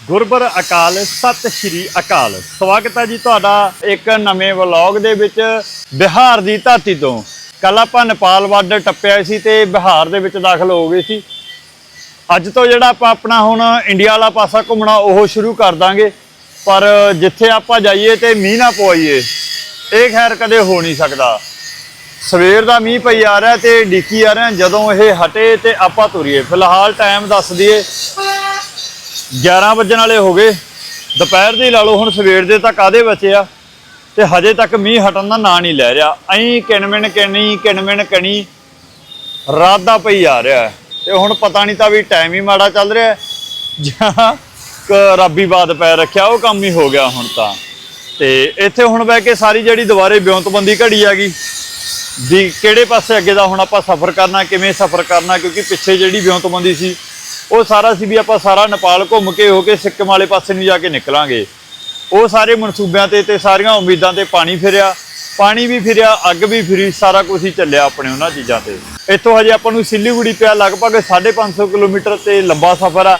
ਗੁਰਬਰ ਅਕਾਲ, ਸਤਿ ਸ਼੍ਰੀ ਅਕਾਲ। ਸਵਾਗਤ ਹੈ ਜੀ ਤੁਹਾਡਾ ਇੱਕ ਨਵੇਂ ਵਲੌਗ ਦੇ ਵਿੱਚ ਬਿਹਾਰ ਦੀ ਧਰਤੀ ਤੋਂ। ਕੱਲ ਆਪਾਂ ਨੇਪਾਲ ਬਾਰਡਰ ਟੱਪਿਆ ਸੀ ਤੇ ਬਿਹਾਰ ਦੇ ਵਿੱਚ ਦਾਖਲ ਹੋ ਗਏ ਸੀ। ਅੱਜ ਤੋਂ ਜਿਹੜਾ ਆਪਾਂ ਆਪਣਾ ਹੁਣ ਇੰਡੀਆ ਵਾਲਾ ਪਾਸਾ ਘੁੰਮਣਾ, ਉਹ ਸ਼ੁਰੂ ਕਰ ਦਾਂਗੇ। ਪਰ ਜਿੱਥੇ ਆਪਾਂ ਜਾਈਏ ਤੇ ਮੀਂਹ ਨਾ ਪਵਾਈਏ, ਇਹ ਖੈਰ ਕਦੇ ਹੋ ਨਹੀਂ ਸਕਦਾ। ਸਵੇਰ ਦਾ ਮੀਂਹ ਪਈ ਆ ਰਿਹਾ ਤੇ ਡਿੱਕੀ ਆ ਰਿਹਾ ਜਦੋਂ ਇਹ ਹਟੇ ਤੇ ਆਪਾਂ ਤੁਰੀਏ। ਫਿਲਹਾਲ ਟਾਈਮ ਦੱਸ ਦਈਏ। 11 ਵਜਣ ਵਾਲੇ ਹੋ ਗਏ। ਦੁਪਹਿਰ ਦੀ ਲਾ ਲਓ, ਹੁਣ ਸਵੇਰ ਦੇ ਤੱਕ ਆਦੇ ਬਚੇ ਆ? ਤੇ ਹਜੇ ਤੱਕ ਮੀਂਹ ਹਟਣ ਦਾ ਨਾਂ ਨਹੀਂ ਲੈ ਰਿਹਾ। ਐਂ ਕਿਣਮਿਣ ਕਿਣੀ ਕਿਣਮਿਣ ਕਣੀ, ਰਾਤ ਦਾ ਪਈ ਆ ਰਿਹਾ ਹੈ। ਤੇ ਹੁਣ ਪਤਾ ਨਹੀਂ ਤਾਂ ਵੀ ਟਾਈਮ ਹੀ ਮਾੜਾ ਚੱਲ ਰਿਹਾ ਜਾਂ ਕ- ਰੱਬੀ ਬਾਦ ਪੈ ਰੱਖਿਆ, ਉਹ ਕੰਮ ਹੀ ਹੋ ਗਿਆ ਹੁਣ ਤਾਂ। ਤੇ ਇੱਥੇ ਹੁਣ ਬਹਿ ਕੇ ਸਾਰੀ ਜਿਹੜੀ ਦੁਬਾਰੇ ਬਿਉਂਤਬੰਦੀ ਘੜੀ ਆ ਗਈ। ਵੀ ਕਿਹੜੇ ਪਾਸੇ ਅੱਗੇ ਦਾ ਹੁਣ ਆਪਾਂ ਸਫ਼ਰ ਕਰਨਾ, ਕਿਵੇਂ ਸਫ਼ਰ ਕਰਨਾ, ਕਿਉਂਕਿ ਪਿੱਛੇ ਜਿਹੜੀ ਬਿਉਂਤਬੰਦੀ ਸੀ ਉਹ ਸਾਰਾ ਸੀ ਵੀ ਆਪਾਂ ਸਾਰਾ ਨੇਪਾਲ ਘੁੰਮ ਕੇ ਹੋ ਕੇ ਸਿੱਕਮ ਵਾਲੇ ਪਾਸੇ ਨੂੰ ਜਾ ਕੇ ਨਿਕਲਾਂਗੇ। ਉਹ ਸਾਰੇ ਮਨਸੂਬਿਆਂ ਤੇ ਤੇ ਸਾਰੀਆਂ ਉਮੀਦਾਂ ਤੇ ਪਾਣੀ ਫਿਰਿਆ। ਪਾਣੀ ਵੀ ਫਿਰਿਆ, ਅੱਗ ਵੀ ਫਿਰੀ, ਸਾਰਾ ਕੁਝ ਹੀ ਚੱਲਿਆ ਆਪਣੇ ਉਹਨਾਂ ਚੀਜ਼ਾਂ ਤੇ। ਇੱਥੋਂ ਹਜੇ ਆਪਾਂ ਨੂੰ ਸਿੱਲੀਗੁੜੀ ਪਿਆ ਲਗਭਗ 550 ਕਿਲੋਮੀਟਰ ਤੇ ਲੰਬਾ ਸਫ਼ਰ ਆ।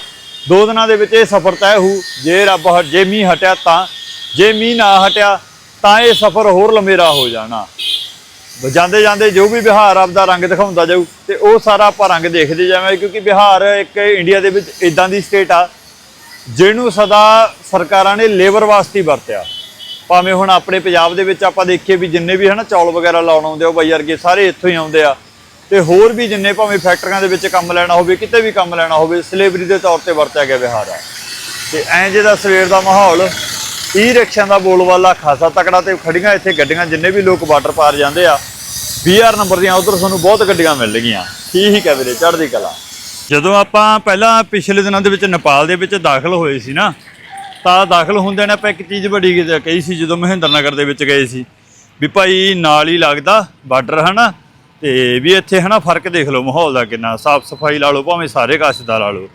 ਦੋ ਦਿਨਾਂ ਦੇ ਵਿੱਚ ਇਹ ਸਫ਼ਰ ਤੈਅ ਹੋਊ। ਜੇ ਰੱਬ ਹ- ਜੇ ਮੀਂਹ ਹਟਿਆ ਤਾਂ, ਜੇ ਮੀਂਹ ਨਾ ਹਟਿਆ ਤਾਂ ਇਹ ਸਫ਼ਰ ਹੋਰ ਲੰਮੇਰਾ ਹੋ ਜਾਣਾ। ਜਾਂਦੇ ਜਾਂਦੇ ਜੋ ਵੀ ਬਿਹਾਰ ਆਪਦਾ ਰੰਗ ਦਿਖਾਉਂਦਾ ਜਾਊ, ਤੇ ਉਹ ਸਾਰਾ ਆਪਾਂ ਰੰਗ ਦੇਖਦੇ ਜਾਵਾਂਗੇ, ਕਿਉਂਕਿ ਬਿਹਾਰ ਇੱਕ ਇੰਡੀਆ ਦੇ ਵਿੱਚ ਇਦਾਂ ਦੀ ਸਟੇਟ ਆ, ਜਿਹਨੂੰ ਸਦਾ ਸਰਕਾਰਾਂ ਨੇ ਲੇਬਰ ਵਾਸਤੇ ਵਰਤਿਆ। ਭਾਵੇਂ ਹੁਣ ਆਪਣੇ ਪੰਜਾਬ ਦੇ ਵਿੱਚ ਆਪਾਂ ਦੇਖੀਏ ਵੀ ਜਿੰਨੇ ਵੀ ਹਨਾ ਚੌਲ ਵਗੈਰਾ ਲਾਉਣ ਆਉਂਦੇ ਆ, ਉਹ ਬਾਈ ਵਰਗੇ ਸਾਰੇ ਇੱਥੋਂ ਹੀ ਆਉਂਦੇ ਆ। ਤੇ ਹੋਰ ਵੀ ਜਿੰਨੇ ਭਾਵੇਂ ਫੈਕਟਰੀਆਂ ਦੇ ਵਿੱਚ ਕੰਮ ਲੈਣਾ ਹੋਵੇ, ਕਿਤੇ ਵੀ ਕੰਮ ਲੈਣਾ ਹੋਵੇ ਸਲੇਬਰੀ ਦੇ ਤੌਰ ਤੇ ਵਰਤਿਆ ਗਿਆ ਬਿਹਾਰ ਆ। ਤੇ ਐਂ ਜਿਹਦਾ ਸਵੇਰ ਦਾ ਮਾਹੌਲ ਈ ਰਿਕਸ਼ਿਆਂ ਦਾ ਬੋਲਵਾਲਾ ਖਾਸਾ ਤਕੜਾ ਤੇ ਖੜੀਆਂ ਇੱਥੇ ਗੱਡੀਆਂ, ਜਿੰਨੇ ਵੀ ਲੋਕ ਵਾਟਰ ਪਾਰ ਜਾਂਦੇ ਆ 20 ਨੰਬਰ ਦੀਆਂ ਉਧਰ ਤੁਹਾਨੂੰ ਬਹੁਤ ਗੱਡੀਆਂ ਮਿਲਣਗੀਆਂ ਠੀਕ ਹੈ ਵੀਰੇ, ਚੜ੍ਹਦੀ ਕਲਾ। ਜਦੋਂ ਆਪਾਂ ਪਹਿਲਾਂ ਪਿਛਲੇ ਦਿਨਾਂ ਦੇ ਵਿੱਚ ਨੇਪਾਲ ਦੇ ਵਿੱਚ ਦਾਖਲ ਹੋਏ ਸੀ ਨਾ, ਤਾਂ ਦਾਖਲ ਹੁੰਦੇ ਨੇ ਆਪਾਂ ਇੱਕ ਚੀਜ਼ ਬੜੀ ਕਹੀ ਸੀ, ਜਦੋਂ ਮਹਿੰਦਰ ਨਗਰ ਦੇ ਵਿੱਚ ਗਏ ਸੀ, ਵੀ ਭਾਈ ਨਾਲ ਹੀ ਲੱਗਦਾ ਬਾਰਡਰ, ਹਨਾ? ਤੇ ਵੀ ਇੱਥੇ, ਹਨਾ, ਫ਼ਰਕ ਦੇਖ ਲਓ ਮਾਹੌਲ ਦਾ ਕਿੰਨਾ, ਸਾਫ਼ ਸਫ਼ਾਈ ਲਾ ਲਓ, ਭਾਵੇਂ ਸਾਰੇ ਕਾਸ਼ ਦਾ ਲਾ ਲਓ।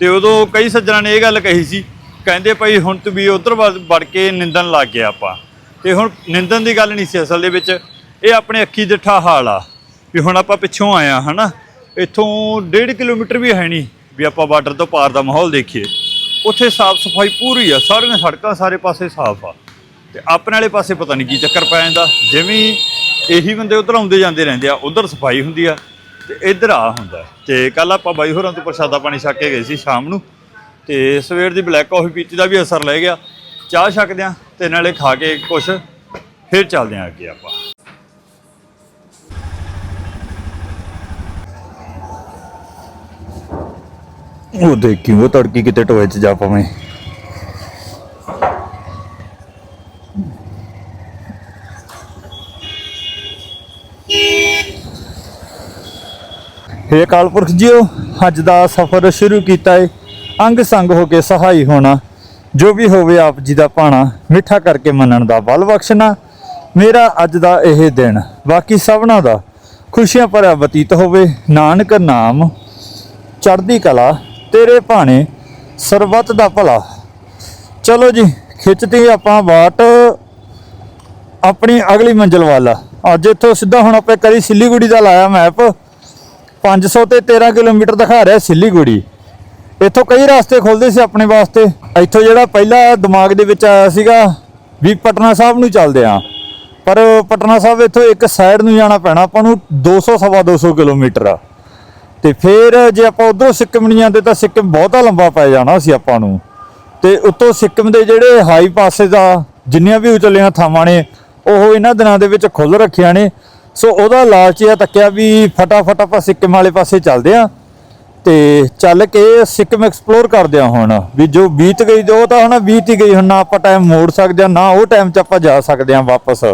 ਤੇ ਉਦੋਂ ਕਈ ਸੱਜਣਾਂ ਨੇ ਇਹ ਗੱਲ ਕਹੀ ਸੀ ਕਹਿੰਦੇ ਭਾਈ ਹੁਣ ਤੂੰ ਵੀ ਉਧਰ ਵੜ ਕੇ ਨਿੰਦਣ ਲੱਗ ਗਿਆ ਆਪਾਂ। ਤੇ ਹੁਣ ਨਿੰਦਣ ਦੀ ਗੱਲ ਨਹੀਂ ਸੀ ਅਸਲ ਦੇ ਵਿੱਚ, ਇਹ ਆਪਣੇ ਅੱਖੀ ਦਿੱਠਾ ਹਾਲ ਆ, ਵੀ ਹੁਣ ਆਪਾਂ ਪਿੱਛੋਂ ਆਇਆ ਹਨਾ? ਇੱਥੋਂ 1.5 ਕਿਲੋਮੀਟਰ ਵੀ ਹੈ ਨਹੀਂ ਵੀ ਆਪਾਂ ਬਾਰਡਰ ਤੋਂ ਪਾਰ ਦਾ ਮਾਹੌਲ ਦੇਖੀਏ। ਉੱਥੇ ਸਾਫ਼ ਸਫ਼ਾਈ ਪੂਰੀ ਆ, ਸਾਰੀਆਂ ਸੜਕਾਂ ਸਾਰੇ ਪਾਸੇ ਸਾਫ਼ ਆ। ਤੇ ਆਪਣੇ ਵਾਲੇ ਪਾਸੇ ਪਤਾ ਨਹੀਂ ਕੀ ਚੱਕਰ ਪੈ ਜਾਂਦਾ, ਜਿਵੇਂ ਇਹੀ ਬੰਦੇ ਉਧਰ ਆਉਂਦੇ ਜਾਂਦੇ ਰਹਿੰਦੇ ਆ, ਉਧਰ ਸਫ਼ਾਈ ਹੁੰਦੀ ਆ, ਤੇ ਇੱਧਰ ਆ ਹੁੰਦਾ। ਤੇ ਕੱਲ ਆਪਾਂ ਬਾਈ ਹੋਰਾਂ ਤੋਂ ਪ੍ਰਸ਼ਾਦਾ ਪਾਣੀ ਛੱਕ ਕੇ ਗਏ ਸੀ ਸ਼ਾਮ ਨੂੰ ਤੇ ਸਵੇਰ ਦੀ ਬਲੈਕ ਕਾਫੀ ਪੀਤੀ ਦਾ ਵੀ ਅਸਰ ਲੈ ਗਿਆ। ਚਾਹ ਛਕਦੇ ਆ ਤੇ ਨਾਲੇ ਖਾ ਕੇ ਕੁਛ ਫਿਰ ਚੱਲਦੇ ਆ ਅੱਗੇ ਆਪਾਂ। ਉਹ ਦੇਖੀ, ਉਹ ਤੜਕੀ ਕਿਤੇ ਟੋਏ ਚ ਜਾ ਪਵੇਂ। ਹੇ ਕਾਲਪੁਰਖ ਜੀਓ, ਅੱਜ ਦਾ ਸਫ਼ਰ ਸ਼ੁਰੂ ਕੀਤਾ ਏ। ਅੰਗ ਸੰਗ ਹੋ ਕੇ ਸਹਾਈ ਹੋਣਾ, ਜੋ ਵੀ ਹੋਵੇ ਆਪ ਜੀ ਦਾ ਪਾਣਾ ਮਿੱਠਾ ਕਰਕੇ ਮੰਨਣ ਦਾ ਬਲ ਬਖਸ਼ਣਾ, ਮੇਰਾ ਅੱਜ ਦਾ ਇਹ ਦਿਨ, ਬਾਕੀ ਸਭਨਾ ਦਾ, ਖੁਸ਼ੀਆਂ ਭਰਿਆ ਬਤੀਤ ਹੋਵੇ, ਨਾਨਕ ਨਾਮ, ਚੜ੍ਹਦੀ ਕਲਾ, ਤੇਰੇ ਭਾਣੇ, ਸਰਬੱਤ ਦਾ ਭਲਾ। ਚਲੋ ਜੀ ਖਿੱਚਦੇ ਆਪਾਂ ਬਾਟ ਆਪਣੀ ਅਗਲੀ ਮੰਜ਼ਿਲ ਵੱਲ। ਅੱਜ ਇੱਥੋਂ ਸਿੱਧਾ ਹੁਣ ਆਪਾਂ ਕਰੀ ਸਿੱਲੀਗੁੜੀ ਦਾ ਲਾਇਆ ਮੈਪ 500 ਤੇ 13 ਕਿਲੋਮੀਟਰ ਦਿਖਾ ਰਿਹਾ ਸਿੱਲੀਗੁੜੀ। ਇੱਥੋਂ ਕਈ ਰਸਤੇ ਖੁੱਲਦੇ ਸੀ ਆਪਣੇ ਵਾਸਤੇ। ਇੱਥੋਂ ਜਿਹੜਾ ਪਹਿਲਾ ਦਿਮਾਗ ਦੇ ਵਿੱਚ ਆਇਆ ਸੀਗਾ ਵੀ ਪਟਨਾ ਸਾਹਿਬ ਨੂੰ ਚੱਲਦੇ ਆ। ਪਰ ਪਟਨਾ ਸਾਹਿਬ ਇੱਥੋਂ ਇੱਕ ਸਾਈਡ ਨੂੰ ਜਾਣਾ ਪੈਣਾ, ਆਪਾਂ ਨੂੰ 200 ਸਵਾ 200 ਕਿਲੋਮੀਟਰ ਆ। ਤੇ ਫਿਰ ਜੇ ਆਪਾਂ ਉਧਰੋਂ ਸਿੱਕਮ ਨਹੀਂ ਜਾਂਦੇ ਤਾਂ ਸਿੱਕਮ ਬਹੁਤਾ ਲੰਬਾ ਪੈ ਜਾਣਾ ਸੀ ਆਪਾਂ ਨੂੰ। ਤੇ ਉੱਤੋਂ ਸਿੱਕਮ ਦੇ ਜਿਹੜੇ ਹਾਈ ਪਾਸੇ ਦਾ ਜਿੰਨੀਆਂ ਵੀ ਉਚਲੀਆਂ ਥਾਵਾਂ ਨੇ, ਉਹ ਇਹਨਾਂ ਦਿਨਾਂ ਦੇ ਵਿੱਚ ਖੁੱਲ ਰੱਖਿਆ ਨੇ। ਸੋ ਉਹਦਾ ਲਾਲਚ ਇਹ ਤੱਕਿਆ ਵੀ ਫਟਾਫਟ ਆਪਾਂ ਸਿੱਕਮ ਵਾਲੇ ਪਾਸੇ ਚੱਲਦੇ ਆ। ਤੇ ਚੱਲ ਕੇ ਸਿੱਕਮ ਐਕਸਪਲੋਰ ਕਰਦੇ ਆ ਹੁਣ, ਵੀ ਜੋ ਬੀਤ ਗਈ ਉਹ ਤਾਂ ਹੁਣ ਬੀਤ ਹੀ ਗਈ, ਹੁਣ ਨਾ ਆਪਾਂ ਟਾਈਮ ਮੋੜ ਸਕਦੇ ਆ, ਨਾ ਉਹ ਟਾਈਮ 'ਚ ਆਪਾਂ ਜਾ ਸਕਦੇ ਆ ਵਾਪਸ।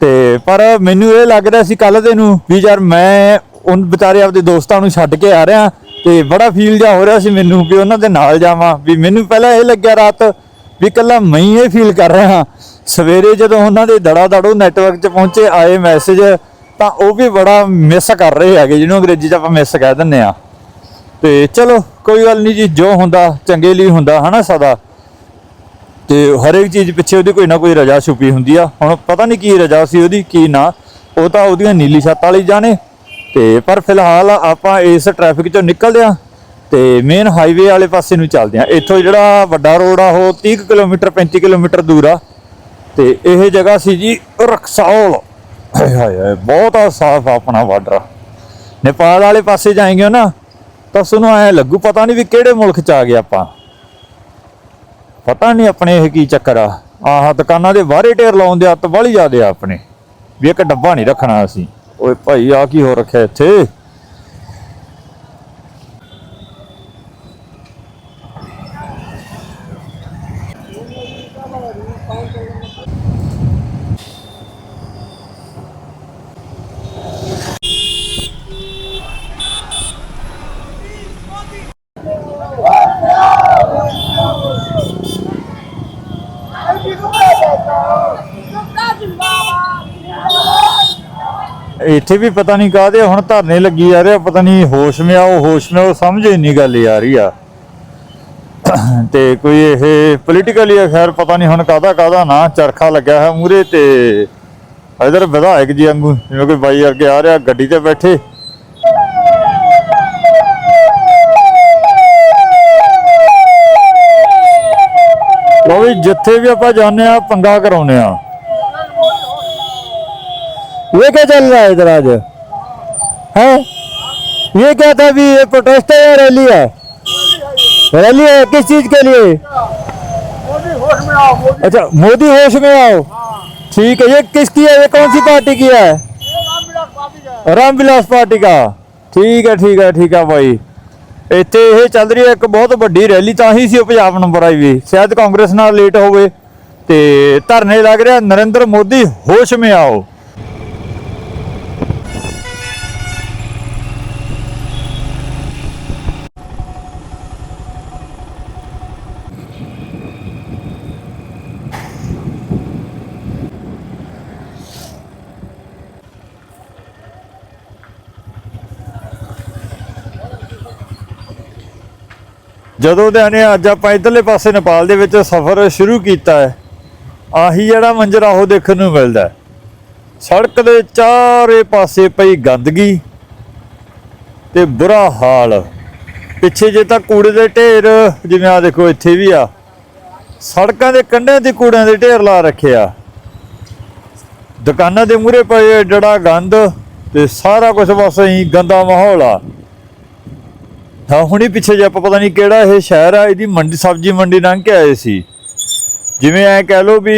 ਤੇ ਪਰ ਮੈਨੂੰ ਇਹ ਲੱਗ ਰਿਹਾ ਸੀ ਕੱਲ ਦੇ ਨੂੰ ਵੀ ਯਾਰ ਮੈਂ ਉਹ ਵਿਚਾਰੇ ਆਪਦੇ ਦੋਸਤਾਂ ਨੂੰ ਛੱਡ ਕੇ ਆ ਰਿਹਾ ਤੇ ਬੜਾ ਫੀਲ ਜਾ ਹੋ ਰਿਹਾ ਸੀ ਮੈਨੂੰ ਵੀ ਉਹਨਾਂ ਦੇ ਨਾਲ ਜਾਵਾਂ। ਵੀ ਮੈਨੂੰ ਪਹਿਲਾਂ ਇਹ ਲੱਗਿਆ ਰਾਤ ਵੀ ਕੱਲਾ ਮੈਂ ਇਹ ਫੀਲ ਕਰ ਰਿਹਾ। ਸਵੇਰੇ ਜਦੋਂ ਉਹਨਾਂ ਦੇ ਦੜਾ ਦੜੋ ਨੈਟਵਰਕ 'ਚ ਪਹੁੰਚੇ, ਆਏ ਮੈਸੇਜ ਤਾਂ ਉਹ ਵੀ ਬੜਾ ਮਿਸ ਕਰ ਰਹੇ ਹੈਗੇ, ਜਿਹਨੂੰ ਅੰਗਰੇਜ਼ੀ 'ਚ ਆਪਾਂ ਮਿਸ ਕਹਿ ਦਿੰਨੇ ਆ ਤੇ ਚਲੋ, ਕੋਈ ਗੱਲ ਨਹੀਂ ਜੀ, ਜੋ ਹੁੰਦਾ, ਚੰਗੇ ਲਈ ਹੁੰਦਾ, ਹਨਾ ਸਦਾ। ਤੇ ਹਰੇਕ ਚੀਜ਼ ਪਿੱਛੇ ਉਹਦੀ ਕੋਈ ਨਾ ਕੋਈ ਰਜਾ ਛੁਪੀ ਹੁੰਦੀ ਆ। ਹੁਣ ਪਤਾ ਨਹੀਂ ਕੀ ਰਜਾ ਸੀ ਉਹਦੀ, ਕੀ ਨਾ। ਉਹ ਤਾਂ ਉਹਦੀਆਂ ਨੀਲੀ ਛੱਤ ਵਾਲੀ ਜਾਣੇ। ਤੇ ਪਰ ਫਿਲਹਾਲ ਆਪਾਂ ਇਸ ਟ੍ਰੈਫਿਕ ਚੋਂ ਨਿਕਲਦੇ ਆ ਤੇ ਮੇਨ ਹਾਈਵੇ ਵਾਲੇ ਪਾਸੇ ਨੂੰ ਚੱਲਦੇ ਆ ਇੱਥੋਂ ਜਿਹੜਾ ਵੱਡਾ ਰੋਡ ਆ, ਉਹ 30 ਕੁ ਕਿਲੋਮੀਟਰ 35 ਕਿਲੋਮੀਟਰ ਦੂਰ ਆ। ਤੇ ਇਹ ਜਗ੍ਹਾ ਸੀ ਜੀ ਰਕਸੌਲ ਹਾਏ ਹਾਏ ਬਹੁਤ ਆ ਸਾਫ਼ ਆਪਣਾ ਬਾਰਡਰ ਨੇਪਾਲ ਵਾਲੇ ਪਾਸੇ ਜਾਏਗੇ ਨਾ, ਤਾਂ ਤੁਹਾਨੂੰ ਐ ਲੱਗੂ ਪਤਾ ਨਹੀਂ ਵੀ ਕਿਹੜੇ ਮੁਲਕ ਚ ਆ ਗਏ ਆਪਾਂ। ਪਤਾ ਨਹੀਂ ਆਪਣੇ ਇਹ ਕੀ ਚੱਕਰ ਆ। ਆਹ ਦੁਕਾਨਾਂ ਦੇ ਬਾਹਰੇ ਢੇਰ ਲਾਉਣ ਦੇ ਹੱਥ ਬਾਹਲੀ ਜ਼ਿਆਦੇ ਆ ਆਪਣੇ। ਵੀ ਇੱਕ ਡੱਬਾ ਨਹੀਂ ਰੱਖਣਾ ਅਸੀਂ। ਓਏ ਭਾਈ ਆ ਕੀ ਹੋ ਰੱਖਿਆ ਇੱਥੇ? ਇੱਥੇ ਵੀ ਪਤਾ ਨਹੀਂ ਕਾਹਦੇ ਹੁਣ ਧਰਨੇ ਲੱਗੀ ਜਾ ਰਿਹਾ ਪਤਾ ਨਹੀਂ ਹੋਸ਼ ਮੇ ਆਓ, ਹੋਸ਼ ਮੇ ਆਓ, ਸਮਝ ਹੀ ਨਹੀਂ ਗੱਲ ਆ ਰਹੀ ਆ। ਤੇ ਕੋਈ ਇਹ ਪੋਲੀਟੀਕਲੀ ਆ, ਖੈਰ ਪਤਾ ਨਹੀਂ ਹੁਣ ਕਾਹਦਾ ਕਾਹਦਾ ਨਾ ਚਰਖਾ ਲੱਗਿਆ ਹੈ ਮੂਰੇ ਤੇ ਇਧਰ ਵਿਧਾਇਕ ਜੀ ਵਾਂਗੂ, ਜਿਵੇਂ ਕੋਈ ਬਾਈ ਅੱਗੇ ਆ ਰਿਹਾ, ਗੱਡੀ ਤੇ ਬੈਠੇ। ਲੋ ਵੀ ਜਿੱਥੇ ਵੀ ਆਪਾਂ ਜਾਂਦੇ ਆ ਪੰਗਾ ਕਰਾਉਨੇ ਆ ये क्या चल रहा है इधर आज है ये क्या था अभी ये प्रोटेस्ट है या रैली है रैली है किस चीज के लिए अच्छा मोदी होश में आओ ठीक है ये किसकी है ये कौन सी पार्टी की है रामविलास पार्टी का ठीक है ठीक है ठीक है भाई ਇੱਥੇ ਇਹ ਚੱਲ ਰਹੀ ਹੈ ਇੱਕ ਬਹੁਤ ਵੱਡੀ ਰੈਲੀ, ਤਾਂ ਹੀ ਸੀ ਉਹ ਪੰਜਾਬ ਨੰਬਰ ਆਈ ਵੀ ਸ਼ਾਇਦ ਕਾਂਗਰਸ ਨਾਲ ਲੇਟ ਹੋਵੇ ਤੇ ਧਰਨੇ ਲੱਗ ਰਿਹਾ ਨਰਿੰਦਰ ਮੋਦੀ, ਹੋਸ਼ ਮੇ ਆਓ। ਜਦੋਂ ਦੇ ਨੇ ਅੱਜ ਆਪਾਂ ਇਧਰਲੇ ਪਾਸੇ ਨੇਪਾਲ ਦੇ ਵਿੱਚ ਸਫ਼ਰ ਸ਼ੁਰੂ ਕੀਤਾ ਹੈ, ਆਹੀ ਜਿਹੜਾ ਮੰਜ਼ਰ ਆ, ਉਹ ਦੇਖਣ ਨੂੰ ਮਿਲਦਾ ਸੜਕ ਦੇ ਚਾਰੇ ਪਾਸੇ ਪਈ ਗੰਦਗੀ ਤੇ ਬੁਰਾ ਹਾਲ। ਪਿੱਛੇ ਜੇ ਤਾਂ ਕੂੜੇ ਦੇ ਢੇਰ, ਜਿਵੇਂ ਆ ਦੇਖੋ ਇੱਥੇ ਵੀ ਆ, ਸੜਕਾਂ ਦੇ ਕੰਢਿਆਂ ਤੇ ਕੂੜਿਆਂ ਦੇ ਢੇਰ ਲਾ ਰੱਖਿਆ ਦੁਕਾਨਾਂ ਦੇ ਮੂਹਰੇ ਪਏ ਜਿਹੜਾ ਗੰਦ ਤੇ ਸਾਰਾ ਕੁਝ ਬਸ ਇਹੀ ਗੰਦਾ ਮਾਹੌਲ ਆ। ਹਾਂ, ਹੁਣੀ ਪਿੱਛੇ ਜੇ ਆਪਾਂ ਪਤਾ ਨਹੀਂ ਕਿਹੜਾ ਇਹ ਸ਼ਹਿਰ ਆ, ਇਹਦੀ ਮੰਡੀ, ਸਬਜ਼ੀ ਮੰਡੀ ਲੰਘ ਕੇ ਆਏ ਸੀ। ਜਿਵੇਂ ਐ ਕਹਿ ਲੋ ਵੀ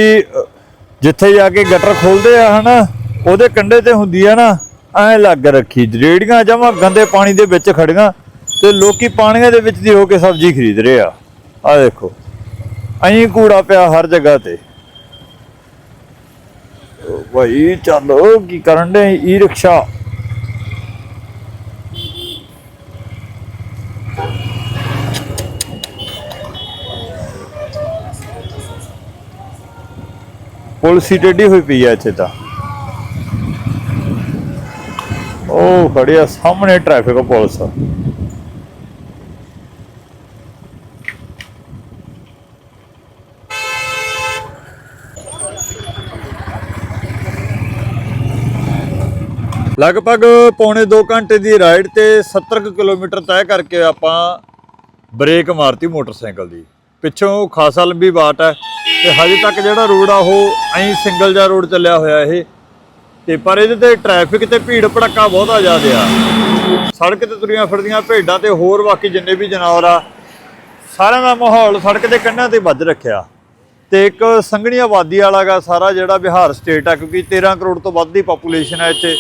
ਜਿੱਥੇ ਜਾ ਕੇ ਗਟਰ ਖੋਲਦੇ ਆ, ਹਨਾ, ਉਹਦੇ ਕੰਢੇ ਤੇ ਹੁੰਦੀ ਆ ਨਾ, ਐ ਲੱਗ ਰੱਖੀ, ਰੇੜੀਆਂ ਜਮਾ ਗੰਦੇ ਪਾਣੀ ਦੇ ਵਿੱਚ ਖੜੀਆਂ, ਤੇ ਲੋਕੀ ਪਾਣੀਆਂ ਦੇ ਵਿੱਚ ਦੀ ਹੋ ਕੇ ਸਬਜ਼ੀ ਖਰੀਦ ਰਹੇ ਆ। ਆ ਦੇਖੋ, ਐਂ ਕੂੜਾ ਪਿਆ ਹਰ ਜਗ੍ਹਾ ਤੇ। ਓ ਭਾਈ, ਚੱਲੋ ਕੀ ਕਰਨ ਦੇ ਈ ਰਿਕਸ਼ਾ ਪੁਲਿਸ ਹੀ ਟੇਢੀ ਹੋਈ ਪਈ ਆ ਇੱਥੇ ਤਾਂ। ਉਹ ਖੜੀ ਆ ਸਾਹਮਣੇ ਟ੍ਰੈਫਿਕ ਪੁਲਿਸ। ਲਗਭਗ ਪੌਣੇ 2 ਘੰਟੇ ਦੀ ਰਾਈਡ ਤੇ 70 ਕੁ ਕਿਲੋਮੀਟਰ ਤੈਅ ਕਰਕੇ ਆਪਾਂ ਬ੍ਰੇਕ ਮਾਰਤੀ ਮੋਟਰਸਾਈਕਲ ਦੀ। ਪਿੱਛੋਂ ਖਾਸਾ ਲੰਬੀ ਬਾਟ ਹੈ ਤੇ ਹਜੇ ਤੱਕ ਜਿਹੜਾ ਰੋਡ ਆ ਉਹ ਐਂ ਸਿੰਗਲ ਜਿਹਾ ਰੋਡ ਚੱਲਿਆ ਹੋਇਆ ਇਹ। ਤੇ ਪਰ ਇਹਦੇ ਤੇ ਟ੍ਰੈਫਿਕ ਤੇ ਭੀੜ ਭੜੱਕਾ ਬਹੁਤਾ ਜ਼ਿਆਦਾ ਆ। ਸੜਕ ਤੇ ਤੁਰੀਆਂ ਫਿਰਦੀਆਂ, ਭੇਡਾਂ ਤੇ ਹੋਰ ਬਾਕੀ ਜਿੰਨੇ ਵੀ ਜਾਨਵਰ ਆ, ਸਾਰਿਆਂ ਦਾ ਮਾਹੌਲ ਸੜਕ ਦੇ ਕੰਢਿਆਂ ਤੇ ਵੱਜ ਰੱਖਿਆ। ਤੇ ਇੱਕ ਸੰਘਣੀ ਆਬਾਦੀ ਵਾਲਾ ਗਾ ਸਾਰਾ ਜਿਹੜਾ ਬਿਹਾਰ ਸਟੇਟ ਆ, ਕਿਉਂਕਿ 13 ਕਰੋੜ ਤੋਂ ਵੱਧ ਦੀ ਪੋਪੂਲੇਸ਼ਨ ਹੈ ਇੱਥੇ।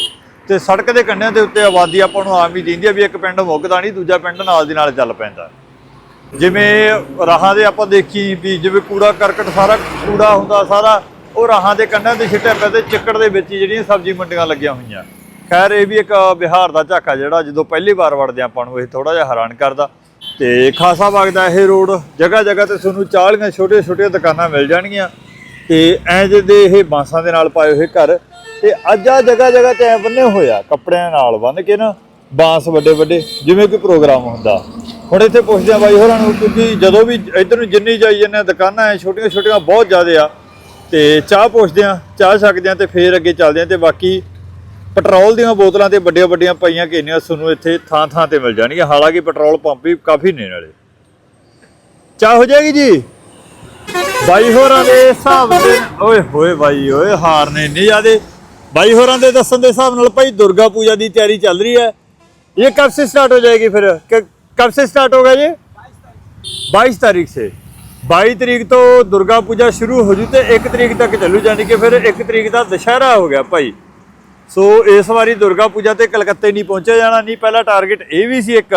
ਤੇ ਸੜਕ ਦੇ ਕੰਢਿਆਂ ਦੇ ਉੱਤੇ ਆਬਾਦੀ ਆਪਾਂ ਨੂੰ ਆਮ ਹੀ ਦਿੰਦੀ ਆ ਵੀ ਇੱਕ ਪਿੰਡ ਮੁੱਕਦਾ ਨਹੀਂ, ਦੂਜਾ ਪਿੰਡ ਨਾਲ ਦੀ ਨਾਲ ਚੱਲ ਪੈਂਦਾ। ਜਿਵੇਂ ਰਾਹਾਂ ਦੇ ਆਪਾਂ ਦੇਖੀ ਵੀ ਜਿਵੇਂ ਕੂੜਾ ਕਰਕਟ ਸਾਰਾ ਕੂੜਾ ਹੁੰਦਾ ਸਾਰਾ, ਉਹ ਰਾਹਾਂ ਦੇ ਕੰਢਿਆਂ ਤੇ ਛਿੱਟਿਆ ਪਿਆ ਤੇ ਚਿੱਕੜ ਦੇ ਵਿੱਚ ਹੀ ਜਿਹੜੀਆਂ ਸਬਜ਼ੀ ਮੰਡੀਆਂ ਲੱਗੀਆਂ ਹੋਈਆਂ। ਖੈਰ, ਇਹ ਵੀ ਇੱਕ ਬਿਹਾਰ ਦਾ ਝਾਕਾ ਜਿਹੜਾ ਜਦੋਂ ਪਹਿਲੀ ਵਾਰ ਵੜਦੇ ਆਪਾਂ ਨੂੰ, ਇਹ ਥੋੜਾ ਜਿਹਾ ਹੈਰਾਨ ਕਰਦਾ। ਤੇ ਖਾਸਾ ਵਗਦਾ ਇਹ ਰੋਡ ਜਗ੍ਹਾ ਜਗ੍ਹਾ ਤੇ ਤੁਹਾਨੂੰ ਚਾਲੀਆਂ ਛੋਟੇ ਛੋਟੀਆਂ ਦੁਕਾਨਾਂ ਮਿਲ ਜਾਣਗੀਆਂ। ਤੇ ਐ ਜਿਹੇ ਇਹ ਬਾਂਸਾਂ ਦੇ ਨਾਲ ਪਾਏ ਹੋਏ ਘਰ, ਤੇ ਅੱਜ ਆ ਜਗ੍ਹਾ ਜਗ੍ਹਾ ਤੇ ਐ ਬੰਨੇ ਹੋਇਆ ਕੱਪੜਿਆਂ ਨਾਲ ਬੰਨ ਕੇ ਨਾ। ਬਾਂਸ ਵੱਡੇ ਵੱਡੇ, ਜਿਵੇਂ ਕੋਈ ਪ੍ਰੋਗਰਾਮ ਹੁੰਦਾ। ਹੁਣ ਇੱਥੇ ਪੁੱਛਦੇ ਆ ਬਾਈ ਹੋਰਾਂ ਨੂੰ, ਕਿਉਂਕਿ ਜਦੋਂ ਵੀ ਇੱਧਰ ਨੂੰ ਜਿੰਨੀ ਜਾਈ ਜਾਂਦੇ ਦੁਕਾਨਾਂ ਐ ਛੋਟੀਆਂ ਛੋਟੀਆਂ ਬਹੁਤ ਜ਼ਿਆਦੇ ਆ, ਤੇ ਚਾਹ ਪੁੱਛਦੇ ਆ, ਚਾਹ ਛਕਦੇ ਆ ਤੇ ਫੇਰ ਅੱਗੇ ਚੱਲਦੇ ਆ, ਤੇ ਬਾਕੀ ਪੈਟਰੋਲ ਦੀਆਂ ਬੋਤਲਾਂ ਤੇ ਵੱਡੀਆਂ ਵੱਡੀਆਂ ਪਈਆਂ ਕਿੰਨੀਆਂ ਤੁਹਾਨੂੰ ਇੱਥੇ ਥਾਂ ਥਾਂ ਤੇ ਮਿਲ ਜਾਣਗੀਆਂ। ਹਾਲਾਂਕਿ ਪੈਟਰੋਲ ਪੰਪ ਵੀ ਕਾਫੀ ਨੇ ਨਾਲੇ। ਚਾਹ ਹੋ ਜਾਏਗੀ ਜੀ? ਬਾਈ ਹੋਰਾਂ ਦੇ ਹਿਸਾਬ ਦੇ ਓਏ ਹੋਏ ਬਾਈ, ਓਏ ਹਾਰ ਨੇ ਇੰਨੇ ਜ਼ਿਆਦੇ। ਬਾਈ ਹੋਰਾਂ ਦੇ ਦੱਸਣ ਦੇ ਹਿਸਾਬ ਨਾਲ ਭਾਈ ਦੁਰਗਾ ਪੂਜਾ ਦੀ ਤਿਆਰੀ ਚੱਲ ਰਹੀ ਹੈ। ये कब से स्टार्ट हो जाएगी फिर? कब से स्टार्ट होगा ये? बाईस तारीख से। ਬਾਈ ਤਰੀਕ ਤੋਂ ਦੁਰਗਾ ਪੂਜਾ ਸ਼ੁਰੂ ਹੋ ਜੂ ਤੇ 1 ਤਰੀਕ ਤੱਕ ਚੱਲੂ ਜਾਨੀ ਕਿ ਫਿਰ 1 ਤਰੀਕ ਦਾ ਦੁਸ਼ਹਿਰਾ ਹੋ ਗਿਆ ਭਾਈ ਸੋ ਇਸ ਵਾਰੀ ਦੁਰਗਾ ਪੂਜਾ ਤੇ ਕਲਕੱਤੇ ਨਹੀਂ ਪਹੁੰਚਿਆ ਜਾਣਾ ਨਹੀਂ ਪਹਿਲਾ ਟਾਰਗੇਟ ਇਹ ਵੀ ਸੀ ਇੱਕ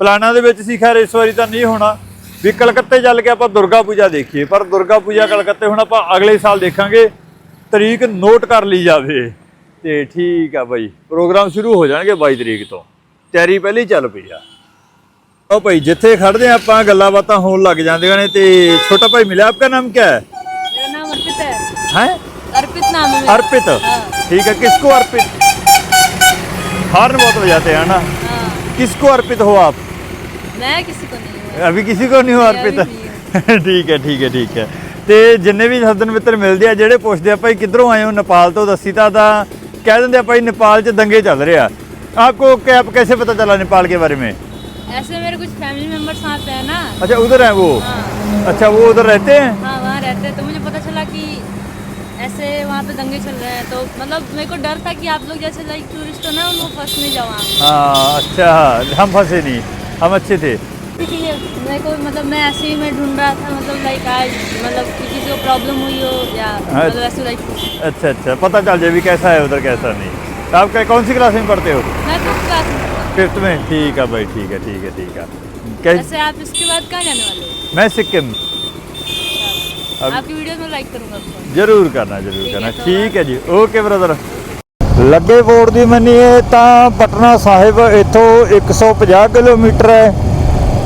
ਪਲਾਨਾਂ ਦੇ ਵਿੱਚ ਸੀ ਖੈਰ ਇਸ ਵਾਰੀ ਤਾਂ ਨਹੀਂ ਹੋਣਾ ਵੀ ਕਲਕੱਤੇ ਚੱਲ ਕੇ ਆਪਾਂ ਦੁਰਗਾ ਪੂਜਾ ਦੇਖੀਏ ਪਰ ਦੁਰਗਾ ਪੂਜਾ ਕਲਕੱਤੇ ਹੁਣ ਆਪਾਂ ਅਗਲੇ ਸਾਲ ਦੇਖਾਂਗੇ ਤਰੀਕ ਨੋਟ ਕਰ ਲਈ ਜਾਵੇ ਤੇ ਠੀਕ ਆ ਭਾਈ ਪ੍ਰੋਗਰਾਮ ਸ਼ੁਰੂ ਹੋ ਜਾਣਗੇ 22 ਤਰੀਕ ਤੋਂ ਤਿਆਰੀ ਪਹਿਲੇ ਹੀ ਚੱਲ ਪਈ ਆ ਉਹ ਭਾਈ ਜਿੱਥੇ ਖੜਦੇ ਆ ਆਪਾਂ ਗੱਲਾਂ ਬਾਤਾਂ ਹੋਣ ਲੱਗ ਜਾਂਦੀਆਂ ਨੇ ਤੇ ਛੋਟਾ ਭਾਈ ਮਿਲਿਆ ਆਪਕਾ ਨਾਮ ਕੀ ਹੈ मेरा नाम अर्पित है ਹੈ अर्पित नाम है मेरा अर्पित हाँ ठीक है किसको अर्पित हॉर्न बहुत बजाते हैं ना हाँ किसको अर्पित हो आप मैं किसी को नहीं हूँ अभी किसी को नहीं हो मैं अर्पित अभी ਠੀਕ ਹੈ ਠੀਕ ਹੈ ਠੀਕ ਹੈ ਤੇ ਜਿੰਨੇ ਵੀ ਸੱਜਣ ਮਿੱਤਰ ਮਿਲਦੇ ਆ ਜਿਹੜੇ ਪੁੱਛਦੇ ਆ ਭਾਈ ਕਿੱਧਰੋਂ ਆਏ ਹੋ ਨੇਪਾਲ ਤੋਂ ਦੱਸੀ ਤਾਂ ਤਾਂ ਕਹਿ ਦਿੰਦੇ ਆ ਭਾਈ ਨੇਪਾਲ 'ਚ ਦੰਗੇ ਚੱਲ ਰਹੇ ਆ आपको क्या कैसे पता चला नेपाल के बारे में? ऐसे मेरे कुछ फैमिली मेंबर्स आते हैं ना। अच्छा उधर है वो? हाँ। अच्छा वो उधर रहते हैं? हाँ वहाँ रहते हैं। तो मुझे पता चला कि ऐसे वहाँ पे दंगे चल रहे हैं। तो मतलब मेरे को डर था कि आप लोग जैसे लाइक टूरिस्ट हो ना उनको फंस नहीं जाओ हाँ अच्छा। हम फंसे नहीं। हम अच्छे थे। मेरे को मतलब मैं ऐसे ही मैं ढूंढ रहा था मतलब लाइक आज मतलब किसी को प्रॉब्लम हुई हो या मतलब ऐसे लाइक अच्छा अच्छा। पता चल जाए भी कैसा है उधर कैसा नहीं। आप क्या कौन सी क्लास में पढ़ते हो मैं तो क्लास में था। फिफ्थ में ठीक है भाई ठीक है ठीक है ठीक है कैसे ऐसे आप इसके बाद कहाँ जाने वाले हो मैं सिक्किम अब- आपकी वीडियो में लाइक करूँगा आपको ਜਰੂਰ ਕਰਨਾ ਜਰੂਰ ਠੀਕ ਕਰਨਾ ਹੈ, ਠੀਕ ਹੈ ਜੀ ਓਕੇ ਬ੍ਰਦਰ ਲੱਗੇ ਬੋਰਡ ਦੀ ਮੰਨੀਏ ਤਾਂ ਪਟਨਾ ਸਾਹਿਬ ਇੱਥੋਂ 150 ਕਿਲੋਮੀਟਰ ਹੈ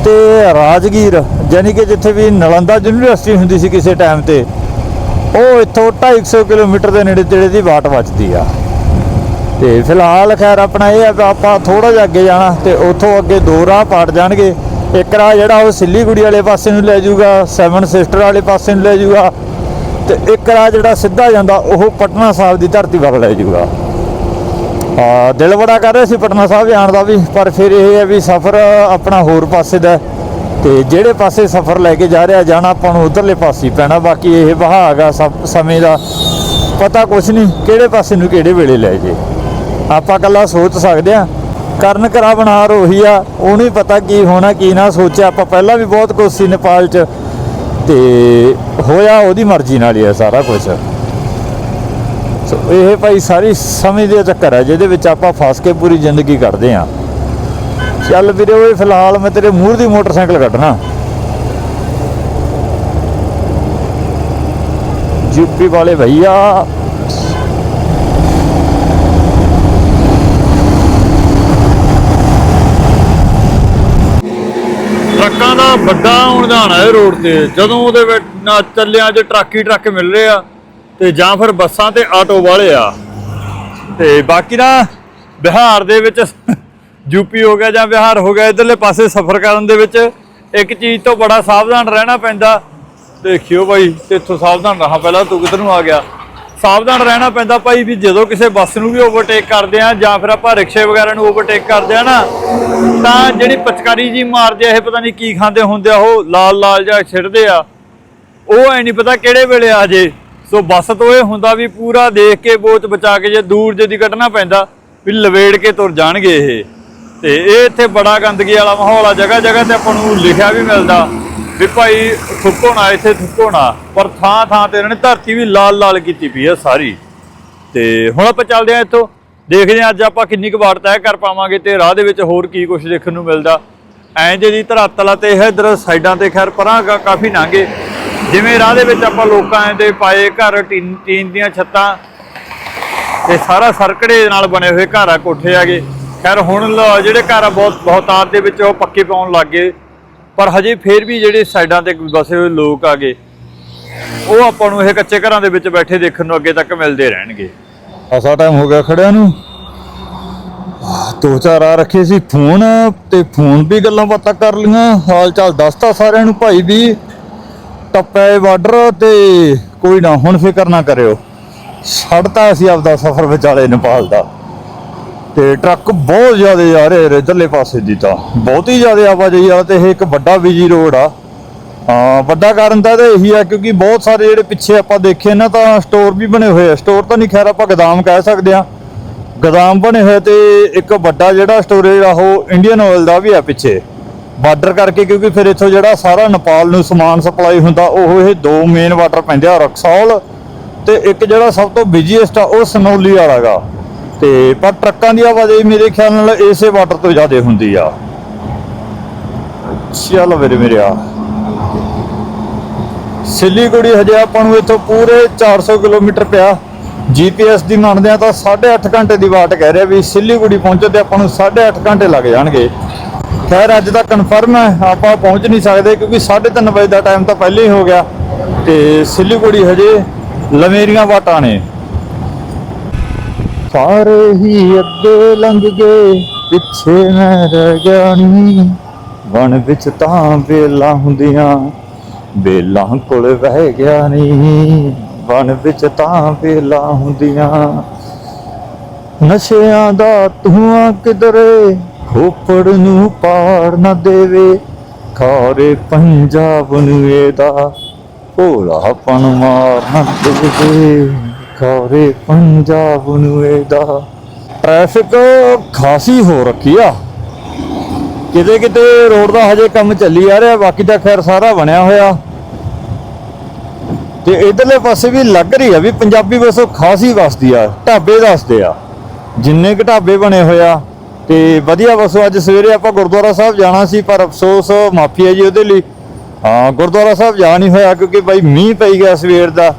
ਤੇ ਰਾਜਗੀਰ ਯਾਨੀ ਕਿ ਜਿੱਥੇ ਵੀ ਨਲੰਦਾ ਯੂਨੀਵਰਸਿਟੀ ਹੁੰਦੀ ਸੀ ਕਿਸੇ ਟਾਈਮ ਤੇ ਉਹ ਇੱਥੋਂ 250 ਕਿਲੋਮੀਟਰ ਦੇ ਨੇੜੇ ਤੇੜੇ ਦੀ ਬਾਟ ਵੱਜਦੀ ਆ ਤੇ ਫਿਲਹਾਲ ਖੈਰ ਆਪਣਾ ਇਹ ਹੈ ਵੀ ਆਪਾਂ ਥੋੜਾ ਜਿਹਾ ਅੱਗੇ ਜਾਣਾ ਤੇ ਉੱਥੋਂ ਅੱਗੇ ਦੋ ਰਾਹ ਪਾੜ ਜਾਣਗੇ। ਇੱਕ ਰਾਹ ਜਿਹੜਾ ਉਹ ਸਿੱਲੀਗੁੜੀ ਵਾਲੇ ਪਾਸੇ ਨੂੰ ਲੈ ਜਾਊਗਾ, ਸੈਵਨ ਸਿਸਟਰ ਵਾਲੇ ਪਾਸੇ ਨੂੰ ਲੈ ਜਾਊਗਾ ਤੇ ਇੱਕ ਰਾਹ ਜਿਹੜਾ ਸਿੱਧਾ ਜਾਂਦਾ, ਉਹ ਪਟਨਾ ਸਾਹਿਬ ਦੀ ਧਰਤੀ ਵੱਲ ਲੈ ਜਾਊਗਾ। ਆ ਦਿਲ ਬੜਾ ਕਰ ਰਿਹਾ ਸੀ ਪਟਨਾ ਸਾਹਿਬ ਜਾਣ ਦਾ ਵੀ, ਪਰ ਫਿਰ ਇਹ ਹੈ ਵੀ ਸਫ਼ਰ ਆਪਣਾ ਹੋਰ ਪਾਸੇ ਦਾ ਹੈ ਤੇ ਜਿਹੜੇ ਪਾਸੇ ਸਫ਼ਰ ਲੈ ਕੇ ਜਾ ਰਿਹਾ, ਜਾਣਾ ਆਪਾਂ ਨੂੰ ਉਧਰਲੇ ਪਾਸੇ ਹੀ ਪੈਣਾ, ਬਾਕੀ ਇਹ ਵਹਾਅ ਆ ਸਭ ਸਮੇਂ ਦਾ। ਪਤਾ ਕੁਛ ਨਹੀਂ ਕਿਹੜੇ ਪਾਸੇ ਨੂੰ ਕਿਹੜੇ ਵੇਲੇ ਲੈ ਜੇ ਆਪਾਂ ਕੱਲਾ ਸੋਚ ਸਕਦੇ ਆ ਕਰਨ ਕਰਾ ਬਨਾਰ ਉਹੀ ਆ ਉਹਨੂੰ ਹੀ ਪਤਾ ਕੀ ਹੋਣਾ, ਕੀ ਨਾ ਸੋਚਿਆ। ਆਪਾਂ ਪਹਿਲਾਂ ਵੀ ਬਹੁਤ ਕੁਛ ਸੀ ਨੇਪਾਲ 'ਚ। ਤੇ ਹੋਇਆ ਉਹਦੀ ਮਰਜ਼ੀ ਨਾਲ ਹੀ ਆ ਸਾਰਾ ਕੁਝ ਸੋ ਇਹ ਭਾਈ ਸਾਰੀ ਸਮੇਂ ਦੇ ਚੱਕਰ ਹੈ ਜਿਹਦੇ ਵਿੱਚ ਆਪਾਂ ਫਸ ਕੇ ਪੂਰੀ ਜ਼ਿੰਦਗੀ ਕੱਢਦੇ ਆ ਚੱਲ ਵੀਰੇ, ਓਏ, ਫਿਲਹਾਲ ਮੈਂ ਤੇਰੇ ਮੂਹਰ ਦੀ ਮੋਟਰਸਾਈਕਲ ਕੱਢਣਾ। ਯੂਪੀ ਵਾਲੇ ਭਈਆ ਟਰੱਕਾਂ ਦਾ ਵੱਡਾ ਆਉਣ ਜਾਣਾ ਹੈ ਰੋਡ ਤੇ। ਜਦੋਂ ਉਹਦੇ ਵਿੱਚ ਨਾ ਚੱਲਿਆਂ 'ਚ ਟਰੱਕ ਹੀ ਟਰੱਕ ਮਿਲ ਰਹੇ ਆ ਤੇ ਜਾਂ ਫਿਰ ਬੱਸਾਂ ਤੇ ਆਟੋ ਵਾਲੇ ਆ। ਤੇ ਬਾਕੀ ਨਾ ਬਿਹਾਰ ਦੇ ਵਿੱਚ ਯੂਪੀ ਹੋ ਗਿਆ ਜਾਂ ਬਿਹਾਰ ਹੋ ਗਿਆ, ਇਧਰਲੇ ਪਾਸੇ ਸਫ਼ਰ ਕਰਨ ਦੇ ਵਿੱਚ ਇੱਕ ਚੀਜ਼ ਤੋਂ ਬੜਾ ਸਾਵਧਾਨ ਰਹਿਣਾ ਪੈਂਦਾ। ਦੇਖਿਓ ਭਾਈ ਤੇ ਇੱਥੋਂ ਸਾਵਧਾਨ ਰਹਾ। ਪਹਿਲਾਂ ਤੂੰ ਕਿੱਧਰ ਨੂੰ ਆ ਗਿਆ? ਸਾਵਧਾਨ ਰਹਿਣਾ ਪੈਂਦਾ ਭਾਈ ਵੀ ਜਦੋਂ ਕਿਸੇ ਬੱਸ ਨੂੰ ਵੀ ਓਵਰਟੇਕ ਕਰਦੇ ਆ ਜਾਂ ਫਿਰ ਆਪਾਂ ਰਿਕਸ਼ੇ ਵਗੈਰਾ ਨੂੰ ਓਵਰਟੇਕ ਕਰਦੇ ਆ ਨਾ, ਤਾਂ ਜਿਹੜੀ ਪਚਕਾਰੀ ਜੀ ਮਾਰਦੇ ਆ, ਇਹ ਪਤਾ ਨਹੀਂ ਕੀ ਖਾਂਦੇ ਹੁੰਦੇ ਆ, ਉਹ ਲਾਲ ਲਾਲ ਜਿਹਾ ਛਿੜਦੇ ਆ। ਉਹ ਐ ਨਹੀਂ ਪਤਾ ਕਿਹੜੇ ਵੇਲੇ ਆ ਜੇ। ਸੋ ਬੱਸ ਤੋਂ ਇਹ ਹੁੰਦਾ ਵੀ ਪੂਰਾ ਦੇਖ ਕੇ ਬੋਚ ਬਚਾ ਕੇ ਜੇ ਦੂਰ ਜੇ ਦੀ ਕੱਢਣਾ ਪੈਂਦਾ ਵੀ ਲਵੇੜ ਕੇ ਤੁਰ ਜਾਣਗੇ ਇਹ। ਤੇ ਇਹ ਇੱਥੇ ਬੜਾ ਗੰਦਗੀ ਵਾਲਾ ਮਾਹੌਲ ਆ, ਜਗ੍ਹਾ ਜਗ੍ਹਾ ਤੇ ਆਪਾਂ ਨੂੰ ਲਿਖਿਆ ਵੀ ਮਿਲਦਾ। ਵੀ ਭਾਈ ਥੁੱਕੋ ਨਾ ਇੱਥੇ ਥੁੱਕੋ ਨਾ ਪਰ ਥਾਂ ਥਾਂ ਤੇ ਇਹਨਾਂ ਨੇ ਧਰਤੀ ਵੀ ਲਾਲ ਲਾਲ ਕੀਤੀ ਪਈ ਆ ਸਾਰੀ। ਤੇ ਹੁਣ ਆਪਾਂ ਚੱਲਦੇ ਆ ਇੱਥੋਂ। ਦੇਖਦੇ ਆ ਅੱਜ ਆਪਾਂ ਕਿੰਨੀ ਕੁ ਵਾਰ ਤੈਅ ਕਰ ਪਾਵਾਂਗੇ ਤੇ ਰਾਹ ਦੇ ਵਿੱਚ ਹੋਰ ਕੀ ਕੁਝ ਦੇਖਣ ਨੂੰ ਮਿਲਦਾ। ਐਂ ਜੇ ਦੀ ਧਰਾਤਲ ਤੇ ਇਹ ਇਧਰ ਸਾਈਡਾਂ ਤੇ ਖੈਰ ਪਰਾਂ ਕਾਫੀ ਨਾਂਗੇ। ਜਿਵੇਂ ਰਾਹ ਦੇ ਵਿੱਚ ਆਪਾਂ ਲੋਕਾਂ ਦੇ ਪਾਏ ਘਰ, ਟੀਨ ਟੀਨ ਦੀਆਂ ਛੱਤਾਂ। ਤੇ ਸਾਰਾ ਸਰਕੜੇ ਦੇ ਨਾਲ ਬਣੇ ਹੋਏ ਘਰ ਆ ਕੋਠੇ ਆਗੇ ਖੈਰ ਹੁਣ ਲ- ਜਿਹੜੇ ਘਰ ਆ ਬਹੁਤ ਬਹੁਤਾਤ ਦੇ ਵਿੱਚ ਉਹ ਪੱਕੇ ਪਾਉਣ ਲੱਗ ਗਏ। ਪਰ ਹਜੇ ਫੇਰ ਵੀ ਜਿਹੜੇ ਸਾਈਡਾਂ ਤੇ ਵਸੇ ਹੋਏ ਲੋਕ ਆ ਗਏ, ਉਹ ਆਪਾਂ ਨੂੰ ਇਹ ਕੱਚੇ ਘਰਾਂ ਦੇ ਵਿੱਚ ਬੈਠੇ ਦੇਖਣ ਨੂੰ ਅੱਗੇ ਤੱਕ ਮਿਲਦੇ ਰਹਿਣਗੇ। ਅਸਾ ਟਾਈਮ ਹੋ ਗਿਆ ਖੜਿਆ ਨੂੰ। ਦੋ ਚਾਰ ਆ ਰੱਖੇ ਸੀ ਫੋਨ, ਤੇ ਫੋਨ ਵੀ ਗੱਲਾਂ ਬਾਤਾਂ ਕਰ ਲੀਆਂ ਹਾਲ ਚਾਲ ਦੱਸਤਾ ਸਾਰਿਆਂ ਨੂੰ ਭਾਈ ਵੀ ਟੱਪੇ ਬਾਰਡਰ ਤੇ ਕੋਈ ਨਾ ਹੁਣ ਫਿਕਰ ਨਾ ਕਰਿਓ। ਛੱਡਤਾ ਅਸੀਂ ਆਪਦਾ ਸਫ਼ਰ ਵਿਚਾਲੇ ਨੇਪਾਲ ਦਾ। ਤੇ ਟਰੱਕ ਬਹੁਤ ਜ਼ਿਆਦਾ ਜਾ ਰਹੇ ਨੇ ਇਧਰਲੇ ਪਾਸੇ ਦੀ ਤਾਂ। ਬਹੁਤ ਹੀ ਜ਼ਿਆਦਾ ਆਵਾਜਾਈ ਆ ਤੇ ਇਹ ਇੱਕ ਵੱਡਾ ਬਿਜ਼ੀ ਰੋਡ ਆ। ਹਾਂ, ਵੱਡਾ ਕਾਰਨ ਤਾਂ ਇਹਦਾ ਇਹੀ ਆ ਕਿਉਂਕਿ ਬਹੁਤ ਸਾਰੇ ਜਿਹੜੇ ਪਿੱਛੇ ਆਪਾਂ ਦੇਖੇ ਨਾ ਤਾਂ ਸਟੋਰ ਵੀ ਬਣੇ ਹੋਏ ਆ। ਸਟੋਰ ਤਾਂ ਨਹੀਂ ਖੈਰ ਆਪਾਂ ਗਦਾਮ ਕਹਿ ਸਕਦੇ ਆ ਗਦਾਮ ਬਣੇ ਹੋਏ ਤੇ ਇੱਕ ਵੱਡਾ ਜਿਹੜਾ ਸਟੋਰੇਜ ਆ ਉਹ ਇੰਡੀਅਨ ਆਇਲ ਦਾ ਵੀ ਆ ਪਿੱਛੇ। ਬਾਰਡਰ ਕਰਕੇ ਕਿਉਂਕਿ ਫਿਰ ਇੱਥੋਂ ਜਿਹੜਾ ਸਾਰਾ ਨੇਪਾਲ ਨੂੰ ਸਮਾਨ ਸਪਲਾਈ ਹੁੰਦਾ, ਉਹ ਇਹ ਦੋ ਮੇਨ ਵਾਟਰ ਪੈਂਦੇ ਆ, ਰਕਸੌਲ ਤੇ ਇੱਕ ਜਿਹੜਾ ਸਭ ਤੋਂ ਬਿਜੀਐਸਟ ਆ ਉਹ ਸਨੌਲੀ ਵਾਲਾ ਗਾ। ਤੇ ਪਰ ਟਰੱਕਾਂ ਦੀ ਆਵਾਜਾਈ ਮੇਰੇ ਖਿਆਲ ਨਾਲ ਇਸੇ ਵਾਟਰ ਤੋਂ ਜ਼ਿਆਦਾ ਹੁੰਦੀ ਆ। ਚਲੋ ਵੀਰੇ ਮੇਰੇ ਆ। ਸਿੱਲੀਗੁੜੀ ਹਜੇ ਆਪਾਂ ਨੂੰ ਇੱਥੋਂ ਪੂਰੇ 400 ਕਿਲੋਮੀਟਰ ਪਿਆ। ਜੀਪੀਐਸ ਦੀ ਮੰਨਦੇ ਆ ਤਾਂ 8.5 ਘੰਟੇ ਦੀ ਵਾਟ ਕਹਿ ਰਿਹਾ ਵੀ ਸਿਲੀਗੁੜੀ ਪਹੁੰਚੇ ਤੇ ਆਪਾਂ ਨੂੰ 8.5 ਘੰਟੇ ਲੱਗ ਜਾਣਗੇ। ਖੈਰ, ਅੱਜ ਤਾਂ ਕਨਫਰਮ ਹੈ, ਆਪਾਂ ਪਹੁੰਚ ਨਹੀਂ ਸਕਦੇ ਕਿਉਂਕਿ 3:30 ਵਜੇ ਦਾ ਟਾਈਮ ਤਾਂ ਪਹਿਲੇ ਹੀ ਹੋ ਗਿਆ ਤੇ ਸਿਲੀਗੁੜੀ ਹਜੇ ਲਵੇਰੀਆਂ ਵਾਟਾਂ ਨੇ। ਸਾਰੇ ਹੀ ਅੱਗੇ ਲੰਘ ਗਏ, ਪਿੱਛੇ ਮੈਂ ਰਹਿ ਗਿਆ ਨੀ। ਵਣ ਵਿੱਚ ਤਾਂ ਬੇਲਾਂ ਹੁੰਦੀਆਂ ਬੇਲਾਂ ਕੋਲ ਵਹਿ ਗਿਆ ਨੀ। ਵਣ ਵਿੱਚ ਤਾਂ ਬੇਲਾਂ ਹੁੰਦੀਆਂ। ਨਸ਼ਿਆਂ ਦਾ ਧੂਆਂ ਕਿਧਰੇ, ਖੋਪੜ ਨੂੰ ਪਾੜ ਨਾ ਦੇਵੇ। ਖਾਰੇ ਪੰਜਾਬ ਨੂੰ ਇਹਦਾ ਭੋਲਾਪਨ ਮਾਰ ਨਾ ਦੇਵੇ। ਖਾਰੇ ਪੰਜਾਬ ਨੂੰ ਇਹਦਾ ਟ੍ਰੈਫਿਕ ਖਾਸੀ ਹੋ ਰੱਖੀ ਆ। ਕਿਤੇ ਕਿਤੇ ਰੋਡ ਦਾ ਹਜੇ ਕੰਮ ਚੱਲੀ ਆ ਰਿਹਾ, ਬਾਕੀ ਤਾਂ ਖੈਰ ਸਾਰਾ ਬਣਿਆ ਹੋਇਆ। ਤੇ ਇਧਰਲੇ ਪਾਸੇ ਵੀ ਲੱਗ ਰਹੀ ਆ ਵੀ ਪੰਜਾਬੀ ਬਸੋਂ ਖਾਸੀ ਵਸਦੀ ਆ, ਢਾਬੇ ਦੱਸਦੇ ਆ। ਜਿੰਨੇ ਕੁ ਢਾਬੇ ਬਣੇ ਹੋਇਆ ਤੇ ਵਧੀਆ ਬਸੋ ਅੱਜ ਸਵੇਰੇ ਆਪਾਂ ਗੁਰਦੁਆਰਾ ਸਾਹਿਬ ਜਾਣਾ ਸੀ, ਪਰ ਅਫਸੋਸ ਮਾਫੀ ਹੈ ਜੀ ਉਹਦੇ ਲਈ। ਹਾਂ, ਗੁਰਦੁਆਰਾ ਸਾਹਿਬ ਜਾ ਨਹੀਂ ਹੋਇਆ ਕਿਉਂਕਿ ਬਾਈ ਮੀਂਹ ਪਈ ਗਿਆ ਸਵੇਰ ਦਾ।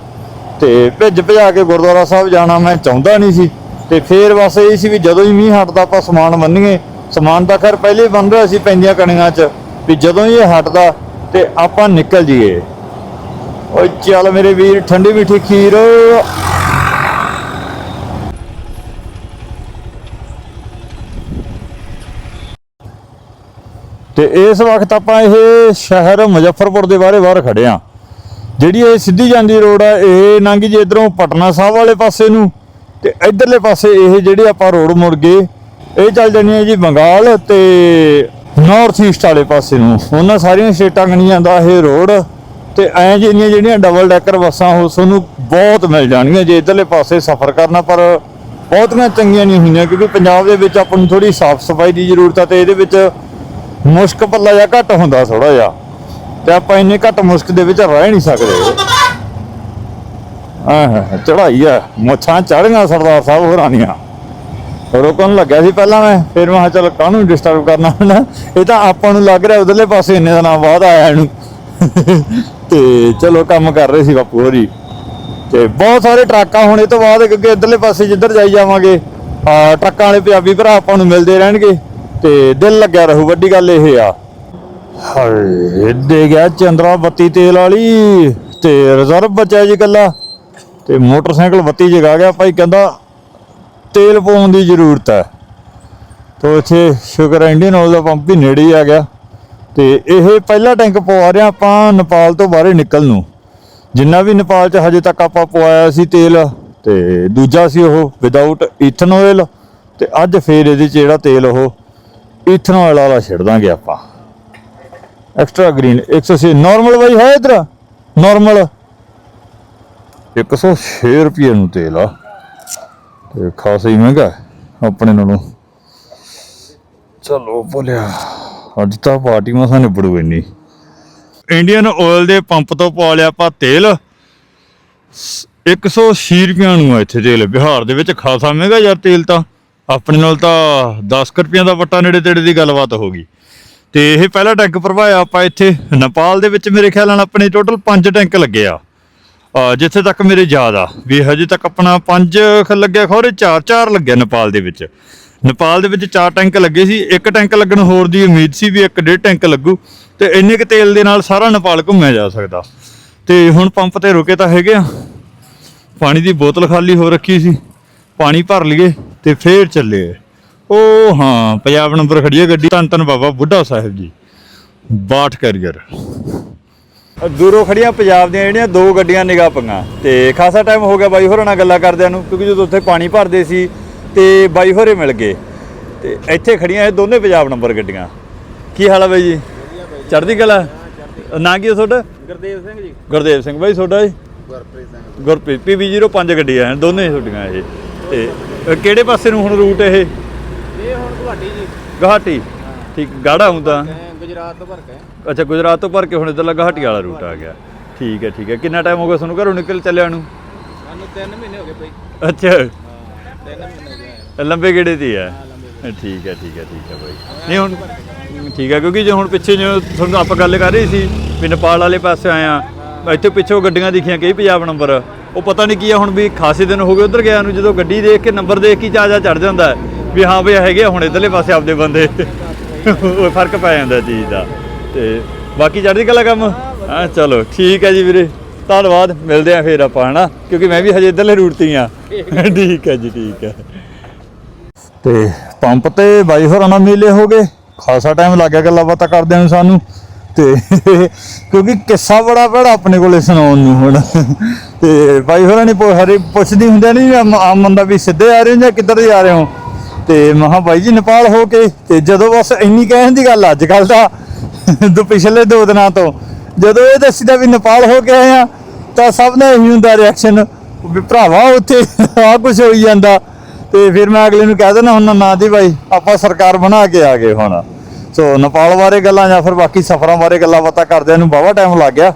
ਤੇ ਭਿੱਜ ਭਜਾ ਕੇ ਗੁਰਦੁਆਰਾ ਸਾਹਿਬ ਜਾਣਾ ਮੈਂ ਚਾਹੁੰਦਾ ਨਹੀਂ ਸੀ। ਤੇ ਫੇਰ ਬਸ ਇਹ ਸੀ ਵੀ ਜਦੋਂ ਹੀ ਮੀਂਹ ਹਟਦਾ ਆਪਾਂ ਸਮਾਨ ਬੰਨੀਏ ਸਮਾਨ ਤਾਂ ਖੈਰ ਪਹਿਲੇ ਹੀ ਬਣ ਰਿਹਾ ਸੀ ਪੈਂਦੀਆਂ ਕਣੀਆਂ 'ਚ, ਵੀ ਜਦੋਂ ਹੀ ਇਹ ਹਟਦਾ ਤੇ ਆਪਾਂ ਨਿਕਲ ਜੀਏ ਓਏ ਚੱਲ ਮੇਰੇ ਵੀਰ, ਠੰਡੀ ਮਿੱਠੀ ਖੀਰ। ਤੇ ਇਸ ਵਕਤ ਆਪਾਂ ਇਹ ਸ਼ਹਿਰ ਮੁਜ਼ੱਫਰਪੁਰ ਦੇ ਬਾਰੇ ਬਾਹਰ ਖੜੇ ਆ। ਜਿਹੜੀ ਇਹ ਸਿੱਧੀ ਜਾਂਦੀ ਰੋਡ ਆ, ਇਹ ਲੰਘੀ ਜੇ ਇਧਰੋਂ ਪਟਨਾ ਸਾਹਿਬ ਵਾਲੇ ਪਾਸੇ ਨੂੰ ਤੇ ਇਧਰਲੇ ਪਾਸੇ ਇਹ ਜਿਹੜੇ ਆਪਾਂ ਰੋਡ ਮੁੜ ਗਏ, ਇਹ ਚੱਲ ਜਾਣੀ ਹੈ ਜੀ ਬੰਗਾਲ ਤੇ ਨਾਰਥ ਈਸਟ ਵਾਲੇ ਪਾਸੇ ਨੂੰ। ਉਹਨਾਂ ਸਾਰੀਆਂ ਸਟੇਟਾਂ ਗਣੀ ਜਾਂਦਾ ਇਹ ਰੋਡ ਤੇ ਐਂ ਜਿਹੜੀਆਂ ਜਿਹੜੀਆਂ ਡਬਲ ਡੈਕਰ ਬੱਸਾਂ ਉਹ ਤੁਹਾਨੂੰ ਬਹੁਤ ਮਿਲ ਜਾਣਗੀਆਂ। ਜੇ ਇਧਰਲੇ ਪਾਸੇ ਸਫ਼ਰ ਕਰਨਾ, ਪਰ ਬਹੁਤੀਆਂ ਚੰਗੀਆਂ ਨਹੀਂ ਹੁੰਦੀਆਂ, ਕਿਉਂਕਿ ਪੰਜਾਬ ਦੇ ਵਿੱਚ ਆਪਾਂ ਨੂੰ ਥੋੜੀ ਸਾਫ਼ ਸਫ਼ਾਈ ਦੀ ਜ਼ਰੂਰਤ ਆ ਤੇ ਇਹਦੇ ਵਿੱਚ ਮੁਸ਼ਕ ਪੱਲਾ ਜਿਹਾ ਘੱਟ ਹੁੰਦਾ ਥੋੜਾ ਜਿਹਾ। ਤੇ ਆਪਾਂ ਇੰਨੇ ਘੱਟ ਮੁਸ਼ਕ ਦੇ ਵਿੱਚ ਰਹਿ ਨਹੀਂ ਸਕਦੇ। ਆਹ ਚੜਾਈ ਆ। ਮੁੱਛਾਂ ਚੜੀਆਂ ਸਰਦਾਰ ਸਾਹਿਬ ਹੋਰਾਂ ਦੀਆਂ ਰੋਕਣ ਲੱਗਿਆ ਸੀ ਪਹਿਲਾਂ ਮੈਂ, ਫਿਰ ਮੈਂ ਕਿਹਾ ਚਲ ਕਾਹਨੂੰ ਡਿਸਟਰਬ ਕਰਨਾ ਹੁੰਦਾ ਇਹ ਤਾਂ ਆਪਾਂ ਨੂੰ ਲੱਗ ਰਿਹਾ ਉਧਰਲੇ ਪਾਸੇ ਇੰਨੇ ਦਿਨਾਂ ਬਾਅਦ ਆਇਆ ਇਹਨੂੰ। ਤੇ ਚਲੋ ਕੰਮ ਕਰ ਰਹੇ ਸੀ ਬਾਪੂ ਹੋਰੀ। ਤੇ ਬਹੁਤ ਸਾਰੇ ਟਰੱਕਾਂ ਹੁਣ ਇਹ ਤੋਂ ਬਾਅਦ ਕਿਉਂਕਿ ਇਧਰਲੇ ਪਾਸੇ ਜਿੱਧਰ ਜਾਈ ਜਾਵਾਂਗੇ ਟਰੱਕਾਂ ਵਾਲੇ ਪੰਜਾਬੀ ਭਰਾ ਆਪਾਂ ਨੂੰ ਮਿਲਦੇ ਰਹਿਣਗੇ। ਤੇ ਦਿਲ ਲੱਗਿਆ ਰਹੂ, ਵੱਡੀ ਗੱਲ ਇਹ ਆ। ਹਾਏ ਦੇ ਗਿਆ ਚੰਦਰਾ ਬੱਤੀ ਤੇਲ ਵਾਲੀ ਤੇ ਰਿਜ਼ਰਵ ਬਚਿਆ ਜੀ ਕੱਲਾ ਤੇ ਮੋਟਰਸਾਈਕਲ ਬੱਤੀ ਜਗਾ ਗਿਆ, ਭਾਈ ਕਹਿੰਦਾ ਤੇਲ ਪਾਉਣ ਦੀ ਜ਼ਰੂਰਤ ਹੈ। ਤੋ ਇੱਥੇ ਸ਼ੁਕਰ ਇੰਡੀਅਨ ਆਇਲ ਦਾ ਪੰਪ ਵੀ ਨੇੜੇ ਆ ਗਿਆ ਤੇ ਇਹ ਪਹਿਲਾ ਟੈਂਕ ਪਵਾ ਰਿਹਾ ਆਪਾਂ ਨੇਪਾਲ ਤੋਂ ਬਾਹਰੇ ਨਿਕਲ ਨੂੰ। ਜਿੰਨਾ ਵੀ ਨੇਪਾਲ 'ਚ ਹਜੇ ਤੱਕ ਆਪਾਂ ਪਵਾਇਆ ਸੀ ਤੇਲ ਤੇ ਦੂਜਾ ਸੀ ਉਹ ਵਿਦਆਊਟ ਈਥਨ ਆਇਲ ਤੇ ਅੱਜ ਫੇਰ ਇਹਦੇ 'ਚ ਜਿਹੜਾ ਤੇਲ ਉਹ ਈਥਨ ਆਇਲ ਵਾਲਾ ਛੱਡ ਦਾਂਗੇ ਆਪਾਂ। ਐਕਸਟਰਾ ਗ੍ਰੀਨ 106 ਨਾਰਮਲ ਬਾਈ ਹੈ ਇਧਰ ਨਾਰਮਲ 106 ਰੁਪਏ ਨੂੰ ਤੇਲ ਆ ਤੇ ਖਾਸਾ ਹੀ ਮਹਿੰਗਾ ਆਪਣੇ ਨਾਲੋਂ ਚਲੋ ਬੋਲਿਆ ਅੱਜ ਤਾਂ ਪਾਰਟੀ ਮਸਾਂ ਨਿਬੜੂ ਇੰਨੀ ਇੰਡੀਅਨ ਆਇਲ ਦੇ ਪੰਪ ਤੋਂ ਪਾ ਲਿਆ ਆਪਾਂ ਤੇਲ 180 ਰੁਪਈਆਂ ਨੂੰ ਆ ਇੱਥੇ ਤੇਲ ਬਿਹਾਰ ਦੇ ਵਿੱਚ ਖਾਸਾ ਮਹਿੰਗਾ ਯਾਰ ਤੇਲ ਤਾਂ ਆਪਣੇ ਨਾਲ ਤਾਂ 10 ਕੁ ਰੁਪਈਆਂ ਦਾ ਵੱਟਾ ਨੇੜੇ ਤੇੜੇ ਦੀ ਗੱਲਬਾਤ ਹੋ ਗਈ ਤੇ ਇਹ ਪਹਿਲਾ ਟੈਂਕ ਭਰਵਾਇਆ ਆਪਾਂ ਇੱਥੇ। ਨੇਪਾਲ ਦੇ ਵਿੱਚ ਮੇਰੇ ਖਿਆਲ ਨਾਲ ਆਪਣੇ ਟੋਟਲ 5 ਟੈਂਕ ਲੱਗੇ ਆ। ਜਿੱਥੇ ਤੱਕ ਮੇਰੇ ਯਾਦ ਆ ਵੀ ਹਜੇ ਤੱਕ ਆਪਣਾ 5 ਲੱਗਿਆ, ਖੋਰੇ 4 4 ਲੱਗਿਆ ਨੇਪਾਲ ਦੇ ਵਿੱਚ। ਨੇਪਾਲ ਦੇ ਵਿੱਚ 4 ਟੈਂਕ ਲੱਗੇ ਸੀ, ਇੱਕ ਟੈਂਕ ਲੱਗਣ ਹੋਰ ਦੀ ਉਮੀਦ ਸੀ ਵੀ ਇੱਕ ਡੇਢ ਟੈਂਕ ਲੱਗੂ ਤੇ ਇੰਨੇ ਕੁ ਤੇਲ ਦੇ ਨਾਲ ਸਾਰਾ ਨੇਪਾਲ ਘੁੰਮਿਆ ਜਾ ਸਕਦਾ। ਤੇ ਹੁਣ ਪੰਪ ਤੇ ਰੁਕੇ ਤਾਂ ਹੈਗੇ ਆ। ਪਾਣੀ ਦੀ ਬੋਤਲ ਖਾਲੀ ਹੋ ਰੱਖੀ ਸੀ, ਪਾਣੀ ਭਰ ਲਈਏ ਤੇ ਫੇਰ ਚੱਲੇ ਉਹ ਹਾਂ ਪੰਜਾਬ ਨੰਬਰ ਖੜੀ ਹੈ ਗੱਡੀ ਧੰਨ ਧੰਨ ਬਾਬਾ ਬੁੱਢਾ ਸਾਹਿਬ ਜੀ ਬਾਠ ਕੈਰੀਅਰ। ਦੂਰੋਂ ਖੜੀਆਂ ਪੰਜਾਬ ਦੀਆਂ ਜਿਹੜੀਆਂ ਦੋ ਗੱਡੀਆਂ ਨਿਗਾਹ ਪੰਗਾ ਤੇ ਖਾਸਾ ਟਾਈਮ ਹੋ ਗਿਆ ਬਾਈ ਹੋਰਾਂ ਨਾਲ ਗੱਲਾਂ ਕਰਦਿਆਂ ਨੂੰ ਕਿਉਂਕਿ ਜਦੋਂ ਉੱਥੇ ਪਾਣੀ ਭਰਦੇ ਸੀ ਤੇ ਬਾਈ ਹੋਰੇ ਮਿਲ ਗਏ। ਤੇ ਇੱਥੇ ਖੜੀਆਂ ਇਹ ਦੋਨੇ ਪੰਜਾਬ ਨੰਬਰ ਗੱਡੀਆਂ। ਕੀ ਹਾਲ ਆ ਬਾਈ ਜੀ? ਚੜ੍ਹਦੀ ਕਲਾ? ਨਾਂ ਕੀ ਆ ਤੁਹਾਡਾ? ਗੁਰਦੇਵ ਸਿੰਘ ਜੀ। ਗੁਰਦੇਵ ਸਿੰਘ। ਬਾਈ ਤੁਹਾਡਾ ਜੀ? ਗੁਰਪ੍ਰੀਤ ਸਿੰਘ। ਗੁਰਪ੍ਰੀਤ। PB05 ਗੱਡੀਆਂ ਹਨ ਦੋਨੇ ਤੁਹਾਡੀਆਂ ਇਹ। ਤੇ ਕਿਹੜੇ ਪਾਸੇ ਨੂੰ ਹੁਣ ਰੂਟ ਇਹ? ਜੀ। ਗੁਹਾਟੀ? ਠੀਕ ਗਾੜਾ ਹੁੰਦਾ। ਗੁਜਰਾਤ ਤੋਂ ਭਰ ਕੇ। ਅੱਛਾ ਗੁਜਰਾਤ ਤੋਂ ਭਰ ਕੇ ਹੁਣ ਇੱਧਰਲਾ ਗੁਹਾਟੀ ਵਾਲਾ ਰੂਟ ਆ ਗਿਆ। ਠੀਕ ਹੈ ਠੀਕ ਹੈ। ਕਿੰਨਾ ਟਾਈਮ ਹੋ ਗਿਆ ਤੁਹਾਨੂੰ ਘਰੋਂ ਨਿਕਲ ਚੱਲਿਆ ਨੂੰ? ਸਾਨੂੰ 3 ਮਹੀਨੇ ਹੋ ਗਏ ਬਈ। ਅੱਛਾ। ਹਾਂ 3 ਮਹੀਨੇ ਹੋ ਗਏ। ਲੰਬੇ ਗੇੜੇ ਤੇ ਹੈ ਠੀਕ ਹੈ ਠੀਕ ਹੈ ਠੀਕ ਹੈ ਬਾਈ। ਨਹੀਂ ਹੁਣ ਠੀਕ ਹੈ ਕਿਉਂਕਿ ਜੇ ਹੁਣ ਪਿੱਛੇ ਜੋ ਤੁਹਾਨੂੰ ਆਪਾਂ ਗੱਲ ਕਰ ਰਹੇ ਸੀ ਵੀ ਨੇਪਾਲ ਵਾਲੇ ਪਾਸੇ ਆਇਆ। ਇੱਥੇ ਪਿੱਛੋਂ ਗੱਡੀਆਂ ਦਿਖੀਆਂ ਕਈ ਪੰਜਾਬ ਨੰਬਰ ਉਹ ਪਤਾ ਨਹੀਂ ਕੀ ਆ, ਹੁਣ ਵੀ ਖਾਸੇ ਦਿਨ ਹੋ ਗਏ ਉਧਰ ਗਿਆ ਨੂੰ, ਜਦੋਂ ਗੱਡੀ ਦੇਖ ਕੇ ਨੰਬਰ ਦੇਖ ਕੇ ਚਾਜਾ ਚੜ ਜਾਂਦਾ ਵੀ ਹਾਂ ਬਈ, ਹੈਗੇ ਹੁਣ ਇਧਰਲੇ ਪਾਸੇ ਆਪਦੇ ਬੰਦੇ। ਉਹ ਫ਼ਰਕ ਪੈ ਜਾਂਦਾ ਚੀਜ਼ ਦਾ। ਤੇ ਬਾਕੀ ਚੜ੍ਹਦੀ ਕਲਾ ਕੰਮ? ਹਾਂ, ਚਲੋ, ਠੀਕ ਹੈ ਜੀ ਵੀਰੇ। ਧੰਨਵਾਦ, ਮਿਲਦੇ ਆ ਫੇਰ ਆਪਾਂ, ਹਨਾ? ਕਿਉਂਕਿ ਮੈਂ ਵੀ ਹਜੇ ਇਧਰਲੇ ਰੂਟ ਤੇ ਆ ਠੀਕ ਹੈ ਜੀ, ਠੀਕ ਹੈ। ਤੇ ਪੰਪ ਤੇ ਬਾਈ ਹੋਰਾਂ ਨਾਲ ਮੇਲੇ ਹੋ ਗਏ। ਖਾਸਾ ਟਾਈਮ ਲੱਗ ਗਿਆ ਗੱਲਾਂ ਬਾਤਾਂ ਕਰਦਿਆਂ ਨੂੰ ਸਾਨੂੰ। ਤੇ ਕਿਉਂਕਿ ਕਿੱਸਾ ਬੜਾ ਭੈੜਾ ਆਪਣੇ ਕੋਲੇ ਸੁਣਾਉਣ ਨੂੰ ਹੁਣ। ਤੇ ਬਾਈ ਹੋਰਾਂ ਨੇ ਹਰੇ ਪੁੱਛਦੀ ਹੁੰਦੇ ਨਹੀਂ ਆਮ ਬੰਦਾ ਵੀ ਸਿੱਧੇ ਆ ਰਹੇ ਹੋ ਜਾਂ ਕਿੱਧਰ ਆ ਰਹੇ ਹੋ? ਤੇ ਮਹਾ ਬਾਈ ਜੀ ਨੇਪਾਲ ਹੋ ਕੇ, ਤੇ ਜਦੋਂ ਬਸ ਇੰਨੀ ਕਹਿਣ ਦੀ ਗੱਲ ਅੱਜ ਕੱਲ ਦਾ ਦੋ, ਪਿਛਲੇ ਦੋ ਦਿਨਾਂ ਤੋਂ, ਜਦੋਂ ਇਹ ਦੱਸੀਦਾ ਵੀ ਨੇਪਾਲ ਹੋ ਕੇ ਆਏ ਆ, ਤਾਂ ਸਭ ਨੇ ਇਹੀ ਹੁੰਦਾ ਰਿਐਕਸ਼ਨ ਵੀ ਭਰਾਵਾ ਉੱਥੇ ਆ ਕੁਝ ਹੋਈ ਜਾਂਦਾ। ਤੇ ਫਿਰ ਮੈਂ ਅਗਲੇ ਨੂੰ ਕਹਿ ਦੇਣਾ ਹੁਣ ਨਾ ਦੀ ਬਾਈ, ਆਪਾਂ ਸਰਕਾਰ ਬਣਾ ਕੇ ਆ ਗਏ ਹੁਣ। ਸੋ ਨੇਪਾਲ ਬਾਰੇ ਗੱਲਾਂ ਜਾਂ ਫਿਰ ਬਾਕੀ ਸਫ਼ਰਾਂ ਬਾਰੇ ਗੱਲਾਂ ਬਾਤਾਂ ਕਰਦਿਆਂ ਨੂੰ ਬਾਵਾ ਟਾਈਮ ਲੱਗ ਗਿਆ।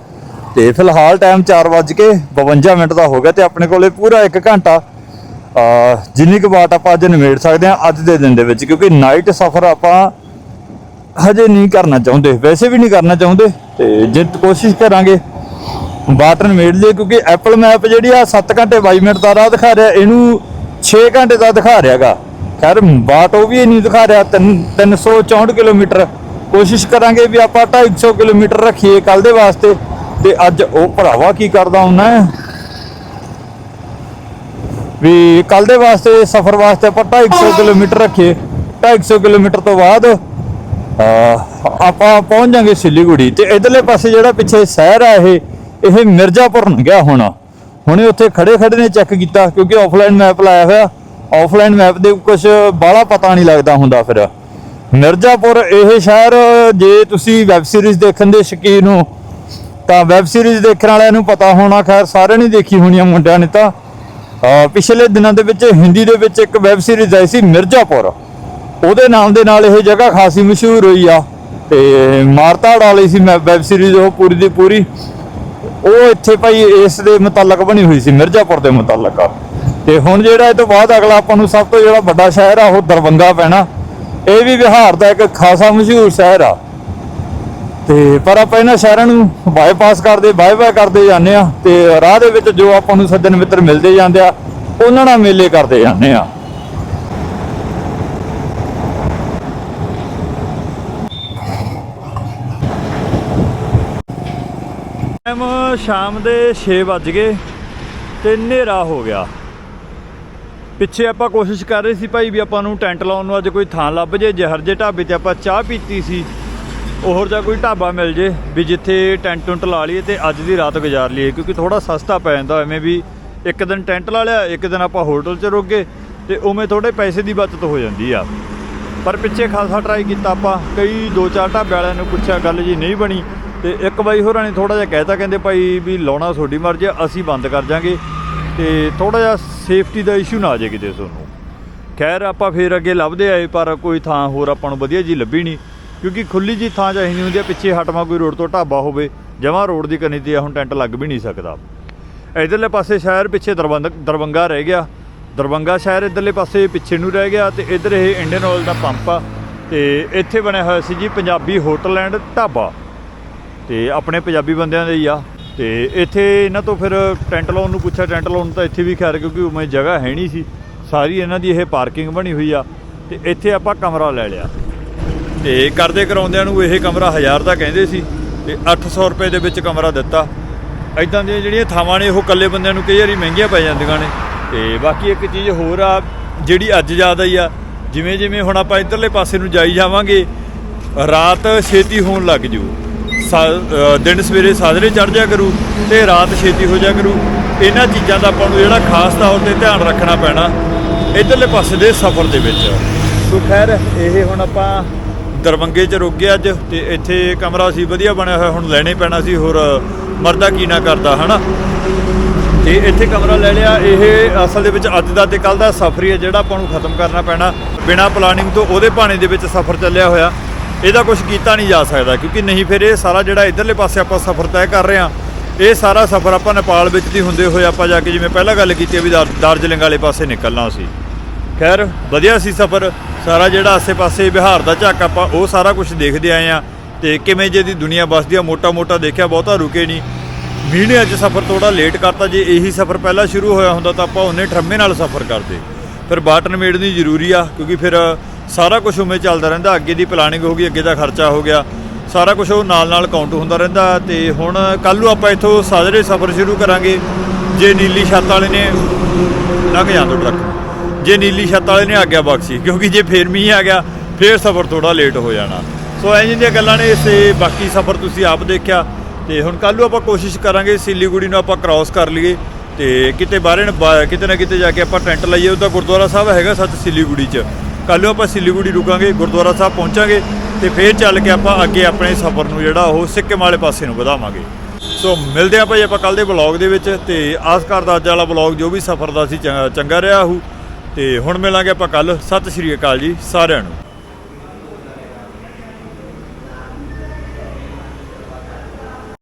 ਤੇ ਫਿਲਹਾਲ ਟਾਈਮ 4:52 ਮਿੰਟ ਦਾ ਹੋ ਗਿਆ ਤੇ ਆਪਣੇ ਕੋਲੇ ਪੂਰਾ 1 ਘੰਟਾ ਜਿੰਨੀ ਕੁ ਬਾਤ ਆਪਾਂ ਅੱਜ ਨਿਬੇੜ ਸਕਦੇ ਹਾਂ ਅੱਜ ਦੇ ਦਿਨ ਦੇ ਵਿੱਚ, ਕਿਉਂਕਿ ਨਾਈਟ ਸਫ਼ਰ ਆਪਾਂ ਹਜੇ ਨਹੀਂ ਕਰਨਾ ਚਾਹੁੰਦੇ, ਵੈਸੇ ਵੀ ਨਹੀਂ ਕਰਨਾ ਚਾਹੁੰਦੇ, ਤੇ ਜੇ ਕੋਸ਼ਿਸ਼ ਕਰਾਂਗੇ ਬਾਟਰ ਨਿਬੇੜ ਲਈਏ, ਕਿਉਂਕਿ ਐਪਲ ਮੈਪ ਜਿਹੜੀ ਆ 7 ਘੰਟੇ 22 ਮਿੰਟ ਦਾ ਰਾਹ ਦਿਖਾ ਰਿਹਾ, ਇਹਨੂੰ 6 ਘੰਟੇ ਦਾ ਦਿਖਾ ਰਿਹਾਗਾ। ਖੈਰ, ਬਾਟ ਉਹ ਵੀ ਨਹੀਂ ਦਿਖਾ ਰਿਹਾ, ਤਿੰਨ- 364 ਕਿਲੋਮੀਟਰ। ਕੋਸ਼ਿਸ਼ ਕਰਾਂਗੇ ਵੀ ਆਪਾਂ 250 ਕਿਲੋਮੀਟਰ ਰੱਖੀਏ ਕੱਲ ਦੇ ਵਾਸਤੇ। ਤੇ ਅੱਜ ਉਹ ਭਰਾਵਾ ਕੀ ਕਰਦਾ ਹੁੰਨਾ ਵੀ ਕੱਲ ਦੇ ਵਾਸਤੇ, ਸਫ਼ਰ ਵਾਸਤੇ ਆਪਾਂ 250 ਕਿਲੋਮੀਟਰ ਰੱਖੀਏ। 250 ਕਿਲੋਮੀਟਰ ਤੋਂ ਬਾਅਦ ਆਪਾਂ ਪਹੁੰਚ ਜਾਾਂਗੇ ਸਿਲੀਗੁੜੀ। ਤੇ ਇਧਰਲੇ ਪਾਸੇ ਜਿਹੜਾ ਪਿੱਛੇ ਸ਼ਹਿਰ ਆ ਇਹ ਇਹ ਮਿਰਜ਼ਾਪੁਰ ਗਿਆ ਹੋਣਾ। ਹੁਣੇ ਉੱਥੇ ਖੜੇ ਖੜੇ ਨੇ ਚੈੱਕ ਕੀਤਾ, ਕਿਉਂਕਿ ਆਫਲਾਈਨ ਮੈਪ ਲਾਇਆ ਹੋਇਆ। ਆਫਲਾਈਨ ਮੈਪ ਦੇ ਕੁਝ ਬਾਹਲਾ ਪਤਾ ਨਹੀਂ ਲੱਗਦਾ ਹੁੰਦਾ ਫਿਰ। ਮਿਰਜ਼ਾਪੁਰ ਇਹ ਸ਼ਹਿਰ, ਜੇ ਤੁਸੀਂ ਵੈਬ ਸੀਰੀਜ਼ ਦੇਖਣ ਦੇ ਸ਼ੌਕੀਨ ਹੋ, ਤਾਂ ਵੈਬ ਸੀਰੀਜ਼ ਦੇਖਣ ਵਾਲਿਆਂ ਨੂੰ ਪਤਾ ਹੋਣਾ, ਖੈਰ ਸਾਰਿਆਂ ਨੇ ਦੇਖੀ ਹੋਣੀ ਆ ਮੁੰਡਿਆਂ ਨੇ ਤਾਂ। ਪਿਛਲੇ ਦਿਨਾਂ ਦੇ ਵਿੱਚ ਹਿੰਦੀ ਦੇ ਵਿੱਚ ਇੱਕ ਵੈਬ ਸੀਰੀਜ਼ ਆਈ ਸੀ ਮਿਰਜ਼ਾਪੁਰ। ਉਹਦੇ ਨਾਮ ਦੇ ਨਾਲ ਇਹ ਜਗ੍ਹਾ ਖਾਸੀ ਮਸ਼ਹੂਰ ਹੋਈ ਆ, ਤੇ ਮਾਰਤਾੜ ਵਾਲੀ ਸੀ ਵੈਬ ਸੀਰੀਜ਼ ਉਹ ਪੂਰੀ ਦੀ ਪੂਰੀ। ਉਹ ਇੱਥੇ ਭਾਈ ਇਸ ਦੇ ਮੁਤਲਕ ਬਣੀ ਹੋਈ ਸੀ, ਮਿਰਜ਼ਾਪੁਰ ਦੇ ਮੁਤਲਕ। ਆ ਤੇ ਹੁਣ ਜਿਹੜਾ ਇਹ ਤੋਂ ਬਾਅਦ ਅਗਲਾ ਆਪਾਂ ਨੂੰ ਸਭ ਤੋਂ ਜਿਹੜਾ ਵੱਡਾ ਸ਼ਹਿਰ ਆ, ਉਹ ਦਰਬੰਗਾ ਪੈਣਾ। ਇਹ ਵੀ ਬਿਹਾਰ ਦਾ ਇੱਕ ਖਾਸਾ ਮਸ਼ਹੂਰ ਸ਼ਹਿਰ ਆ। ਤੇ ਪਰ ਆਪਾਂ ਇਹਨਾਂ ਸ਼ਹਿਰਾਂ ਨੂੰ ਬਾਈਪਾਸ ਕਰਦੇ ਬਾਏ ਕਰਦੇ ਜਾਂਦੇ ਆ ਤੇ ਰਾਹ ਦੇ ਵਿੱਚ ਜੋ ਆਪਾਂ ਨੂੰ ਸੱਜਣ ਮਿੱਤਰ ਮਿਲਦੇ ਜਾਂਦੇ ਆ, ਉਹਨਾਂ ਨਾਲ ਮੇਲੇ ਕਰਦੇ ਜਾਂਦੇ ਆ। ਟਾਈਮ ਸ਼ਾਮ ਦੇ 6 ਵੱਜ ਗਏ ਤੇ ਹਨੇਰਾ ਹੋ ਗਿਆ। ਪਿੱਛੇ ਆਪਾਂ ਕੋਸ਼ਿਸ਼ ਕਰ ਰਹੇ ਸੀ ਭਾਈ ਵੀ ਆਪਾਂ ਨੂੰ ਟੈਂਟ ਲਾਉਣ ਨੂੰ ਅੱਜ ਕੋਈ ਥਾਂ ਲੱਭ ਜੇ ਜਹਰ ਜੇ ਢਾਬੇ ਤੇ ਆਪਾਂ ਚਾਹ ਪੀਤੀ ਸੀ ਉਹੋ ਜਿਹਾ ਕੋਈ ਢਾਬਾ ਮਿਲ ਜੇ, ਵੀ ਜਿੱਥੇ ਟੈਂਟ ਟੁੰਟ ਲਾ ਲਈਏ ਤੇ ਅੱਜ ਦੀ ਰਾਤ ਗੁਜ਼ਾਰ ਲਈਏ, ਕਿਉਂਕਿ ਥੋੜਾ ਸਸਤਾ ਪੈ ਜਾਂਦਾ ਐਵੇਂ ਵੀ ਇੱਕ ਦਿਨ ਟੈਂਟ ਲਾ ਲਿਆ, ਇੱਕ ਦਿਨ ਆਪਾਂ ਹੋਟਲ 'ਚ ਰੁਕ ਗਏ ਤੇ ਉਵੇਂ ਥੋੜੇ ਪੈਸੇ ਦੀ ਬਚਤ ਹੋ ਜਾਂਦੀ ਆ। ਪਰ ਪਿੱਛੇ ਖਾਸਾ ਟਰਾਈ ਕੀਤਾ ਆਪਾਂ, ਕਈ ਦੋ ਚਾਰ ਢਾਬੇ ਵਾਲਿਆਂ ਨੂੰ ਪੁੱਛਿਆ, ਗੱਲ ਜੀ ਨਹੀਂ ਬਣੀ ਤੇ ਇੱਕ ਬਾਈ ਹੋਰਾਂ ਨੇ ਥੋੜਾ ਜਿਹਾ ਕਹਿਤਾ ਕਹਿੰਦੇ ਭਾਈ ਵੀ ਲਾਉਣਾ ਤੁਹਾਡੀ ਮਰਜ਼ੀ ਅਸੀਂ ਬੰਦ ਕਰ ਜਾਾਂਗੇ ਤੇ ਥੋੜਾ ਜਿਹਾ ਸੇਫਟੀ ਦਾ ਇਸ਼ੂ ਨਾ ਆ ਜਾਏ ਕਿਤੇ ਤੁਹਾਨੂੰ। ਖੈਰ ਆਪਾਂ ਫੇਰ ਅੱਗੇ ਲੱਭਦੇ ਆਏ ਪਰ ਕੋਈ ਥਾਂ ਹੋਰ ਆਪਾਂ ਨੂੰ ਵਧੀਆ ਜੀ ਲੱਭੀ ਨਹੀਂ। ਕਿਉਂਕਿ ਖੁੱਲੀ ਜੀ ਥਾਂ ਚਾਹੀਦੀ ਹੁੰਦੀ ਆ ਪਿੱਛੇ ਹਟਵਾ ਕੋਈ ਰੋਡ ਤੋਂ ਢਾਬਾ ਹੋਵੇ ਜਮਾਂ ਰੋਡ ਦੀ ਕਨੀ ਤੇ ਆ, ਹੁਣ ਟੈਂਟ ਲੱਗ ਵੀ ਨਹੀਂ ਸਕਦਾ। ਇਧਰਲੇ ਪਾਸੇ ਸ਼ਹਿਰ ਪਿੱਛੇ ਦਰਬੰਦ ਦਰਬੰਗਾ ਰਹਿ ਗਿਆ। ਦਰਬੰਗਾ ਸ਼ਹਿਰ ਇਧਰਲੇ ਪਾਸੇ ਪਿੱਛੇ ਨੂੰ ਰਹਿ ਗਿਆ ਤੇ ਇਧਰ ਇਹ ਇੰਡੀਅਨ ਆਇਲ ਦਾ ਪੰਪ ਆ ਤੇ ਇੱਥੇ ਬਣਿਆ ਹੋਇਆ ਸੀ ਜੀ ਪੰਜਾਬੀ ਹੋਟਲ ਐਂਡ ਢਾਬਾ। ਤੇ ਆਪਣੇ ਪੰਜਾਬੀ ਬੰਦਿਆਂ ਦੇ ਹੀ ਆ। ਤੇ ਇੱਥੇ ਇਹਨਾਂ ਤੋਂ ਫਿਰ ਟੈਂਟ ਲਾਉਣ ਨੂੰ ਪੁੱਛਿਆ, ਟੈਂਟ ਲਾਉਣ ਤਾਂ ਇੱਥੇ ਵੀ ਖੈਰ ਕਿਉਂਕਿ ਉਵੇਂ ਜਗ੍ਹਾ ਹੈ ਨਹੀਂ ਸੀ। ਸਾਰੀ ਇਹਨਾਂ ਦੀ ਇਹ ਪਾਰਕਿੰਗ ਬਣੀ ਹੋਈ ਆ ਤੇ ਇੱਥੇ ਆਪਾਂ ਕਮਰਾ ਲੈ ਲਿਆ। ਤੇ ਕਰਦੇ ਕਰਾਉਂਦਿਆਂ ਨੂੰ ਇਹ ਕਮਰਾ 1000 ਦਾ ਕਹਿੰਦੇ ਸੀ ਤੇ 800 ਰੁਪਏ ਦੇ ਵਿੱਚ ਕਮਰਾ ਦਿੱਤਾ। ਇਦਾਂ ਦੀਆਂ ਜਿਹੜੀਆਂ ਥਾਵਾਂ ਨੇ, ਉਹ ਇਕੱਲੇ ਬੰਦਿਆਂ ਨੂੰ ਕਈ ਵਾਰੀ ਮਹਿੰਗੀਆਂ ਪੈ ਜਾਂਦੀਆਂ ਨੇ। ਤੇ ਬਾਕੀ ਇੱਕ ਚੀਜ਼ ਹੋਰ ਆ, ਜਿਹੜੀ ਅੱਜ ਜ਼ਿਆਦਾ ਹੀ ਆ ਜਿਵੇਂ ਜਿਵੇਂ ਹੁਣ ਆਪਾਂ ਇਧਰਲੇ ਪਾਸੇ ਨੂੰ ਜਾਈ ਜਾਵਾਂਗੇ, ਰਾਤ ਛੇਤੀ ਹੋਣ ਲੱਗ ਜੂ। ਦਿਨ ਸਵੇਰੇ ਸਾਜਰੇ ਚੜ ਜਾ ਕਰੂ ਤੇ ਰਾਤ ਛੇਤੀ ਹੋ ਜਾ ਕਰੂ। ਇਹਨਾਂ ਚੀਜ਼ਾਂ ਦਾ ਆਪਾਂ ਨੂੰ ਜਿਹੜਾ ਖਾਸ ਤੌਰ ਤੇ ਧਿਆਨ ਰੱਖਣਾ ਪੈਣਾ ਇਧਰਲੇ ਪਾਸੇ ਦੇ ਸਫ਼ਰ ਦੇ ਵਿੱਚ। ਸੋ ਖੈਰ, ਇਹ ਹੁਣ ਆਪਾਂ ਦਰਵੰਗੇ 'ਚ ਰੁਕ ਗਏ ਅੱਜ ਤੇ ਇੱਥੇ ਕਮਰਾ ਸੀ, ਵਧੀਆ ਬਣਿਆ ਹੋਇਆ, ਹੁਣ ਲੈਣੇ ਪੈਣਾ ਸੀ, ਹੋਰ ਮਰਦਾ ਕੀ ਨਾ ਕਰਦਾ, ਹਨਾ? ਤੇ ਇੱਥੇ ਕਮਰਾ ਲੈ ਲਿਆ, ਇਹ ਅਸਲ ਦੇ ਵਿੱਚ ਅੱਜ ਦਾ ਤੇ ਕੱਲ ਦਾ ਸਫ਼ਰ ਹੀ ਹੈ, ਜਿਹੜਾ ਆਪਾਂ ਨੂੰ ਖਤਮ ਕਰਨਾ ਪੈਣਾ। ਬਿਨਾ ਪਲਾਨਿੰਗ ਤੋਂ ਉਹਦੇ ਭਾਣੇ ਦੇ ਵਿੱਚ ਸਫ਼ਰ ਚੱਲਿਆ ਹੋਇਆ। ਇਹਦਾ ਕੁਝ ਕੀਤਾ ਨਹੀਂ ਜਾ ਸਕਦਾ, ਕਿਉਂਕਿ ਨਹੀਂ ਫਿਰ ਇਹ ਸਾਰਾ ਜਿਹੜਾ ਇਧਰਲੇ ਪਾਸੇ ਆਪਾਂ ਸਫ਼ਰ ਤੈਅ ਕਰ ਰਹੇ ਹਾਂ, ਇਹ ਸਾਰਾ ਸਫ਼ਰ ਆਪਾਂ ਨੇਪਾਲ ਵਿੱਚ ਦੀ ਹੁੰਦੇ ਹੋਏ ਆਪਾਂ ਜਾ ਕੇ ਜਿਵੇਂ ਪਹਿਲਾਂ ਗੱਲ ਕੀਤੀ ਹੈ ਵੀ ਦਾਰ- ਦਾਰਜਲਿੰਗ ਵਾਲੇ ਪਾਸੇ ਨਿਕਲਣਾ ਸੀ। ਖੈਰ, ਵਧੀਆ ਸੀ ਸਫ਼ਰ, ਸਾਰਾ ਜਿਹੜਾ ਆਸੇ-ਪਾਸੇ ਬਿਹਾਰ ਦਾ ਝਾਕ ਆਪਾਂ ਉਹ ਸਾਰਾ ਕੁਝ ਦੇਖਦੇ ਆਏ ਆ ਤੇ ਕਿਵੇਂ ਜੇ ਦੀ ਦੁਨੀਆ ਵੱਸਦੀ ਆ, ਮੋਟਾ-ਮੋਟਾ ਦੇਖਿਆ ਬਹੁਤਾ ਰੁਕੇ ਨਹੀਂ। ਮੀਂਹ ਨੇ ਅੱਜ ਸਫ਼ਰ ਥੋੜਾ ਲੇਟ ਕਰਤਾ, ਜੇ ਇਹੀ ਸਫ਼ਰ ਪਹਿਲਾਂ ਸ਼ੁਰੂ ਹੋਇਆ ਹੁੰਦਾ ਤਾਂ ਆਪਾਂ ਉਹਨੇ ਠਰਮੇ ਨਾਲ ਸਫ਼ਰ ਕਰਦੇ। ਫਿਰ ਬਾਟਨ ਮੇੜਨੀ ਜ਼ਰੂਰੀ ਆ, ਕਿਉਂਕਿ ਫਿਰ ਸਾਰਾ ਕੁਝ ਉਵੇਂ ਚੱਲਦਾ ਰਹਿੰਦਾ, ਅੱਗੇ ਦੀ ਪਲਾਨਿੰਗ ਹੋ ਗਈ, ਅੱਗੇ ਦਾ ਖਰਚਾ ਹੋ ਗਿਆ। ਸਾਰਾ ਕੁਝ ਉਹ ਨਾਲ-ਨਾਲ ਕਾਊਂਟ ਹੁੰਦਾ ਰਹਿੰਦਾ ਤੇ ਹੁਣ ਕੱਲ ਨੂੰ ਆਪਾਂ ਇੱਥੋਂ ਸਾਜਰੇ ਸਫ਼ਰ ਸ਼ੁਰੂ ਕਰਾਂਗੇ। ਜੇ ਨੀਲੀ ਛੱਤ ਵਾਲੇ ਨੇ ਲੰਘ ਜਾਂਦਾ ਟਰੱਕ। ਜੇ ਨੀਲੀ ਛੱਤ ਵਾਲੇ ਨੇ ਆਗਿਆ ਬਖਸ਼ੀ ਕਿਉਂਕਿ ਜੇ ਫੇਰ ਮੀਂਹ ਆ ਗਿਆ, ਫੇਰ ਸਫ਼ਰ ਥੋੜਾ ਲੇਟ ਹੋ ਜਾਣਾ। ਸੋ ਐਂ ਜਿਹੀਆਂ ਗੱਲਾਂ ਨੇ ਇਸੇ ਬਾਕੀ ਸਫ਼ਰ ਤੁਸੀਂ ਆਪ ਦੇਖਿਆ। ਤੇ ਹੁਣ ਕੱਲ ਨੂੰ ਆਪਾਂ ਕੋਸ਼ਿਸ਼ ਕਰਾਂਗੇ ਸਿਲੀਗੁੜੀ ਨੂੰ ਆਪਾਂ ਕ੍ਰਾਸ ਕਰ ਲਈਏ। ਤੇ ਕਿਤੇ ਬਾਹਰੇ ਬਾ- ਕਿਤੇ ਨਾ ਕਿਤੇ ਜਾ ਕੇ ਆਪਾਂ ਟੈਂਟ ਲਾਈਏ। ਉਹਦਾ ਗੁਰਦੁਆਰਾ ਸਾਹਿਬ ਹੈਗਾ ਸੱਚ ਸਿਲੀਗੁੜੀ 'ਚ। ਕੱਲ ਨੂੰ ਆਪਾਂ ਸਿਲੀਗੁੜੀ ਰੁਕਾਂਗੇ, ਗੁਰਦੁਆਰਾ ਸਾਹਿਬ ਪਹੁੰਚਾਂਗੇ ਤੇ ਫੇਰ ਚੱਲ ਕੇ ਆਪਾਂ ਅੱਗੇ ਆਪਣੇ ਸਫ਼ਰ ਨੂੰ ਜਿਹੜਾ ਉਹ ਸਿੱਕਿਮ ਵਾਲੇ ਪਾਸੇ ਨੂੰ ਵਧਾਵਾਂਗੇ। ਸੋ ਮਿਲਦੇ ਆ ਭਾਈ ਆਪਾਂ ਕੱਲ ਦੇ ਵਲੌਗ ਦੇ ਵਿੱਚ ਤੇ ਆਸ ਕਰਦਾ ਅੱਜ ਵਾਲਾ ਵਲੌਗ ਜੋ ਵੀ ਸਫ਼ਰ ਦਾ ਸੀ ਚੰਗਾ- ਚੰਗਾ ਰਿਹਾ ਹੋਊ। ਤੇ ਹੁਣ ਮਿਲਾਂਗੇ ਆਪਾਂ ਕੱਲ ਸਤਿ ਸ਼੍ਰੀ ਅਕਾਲ ਜੀ ਸਾਰਿਆਂ ਨੂੰ।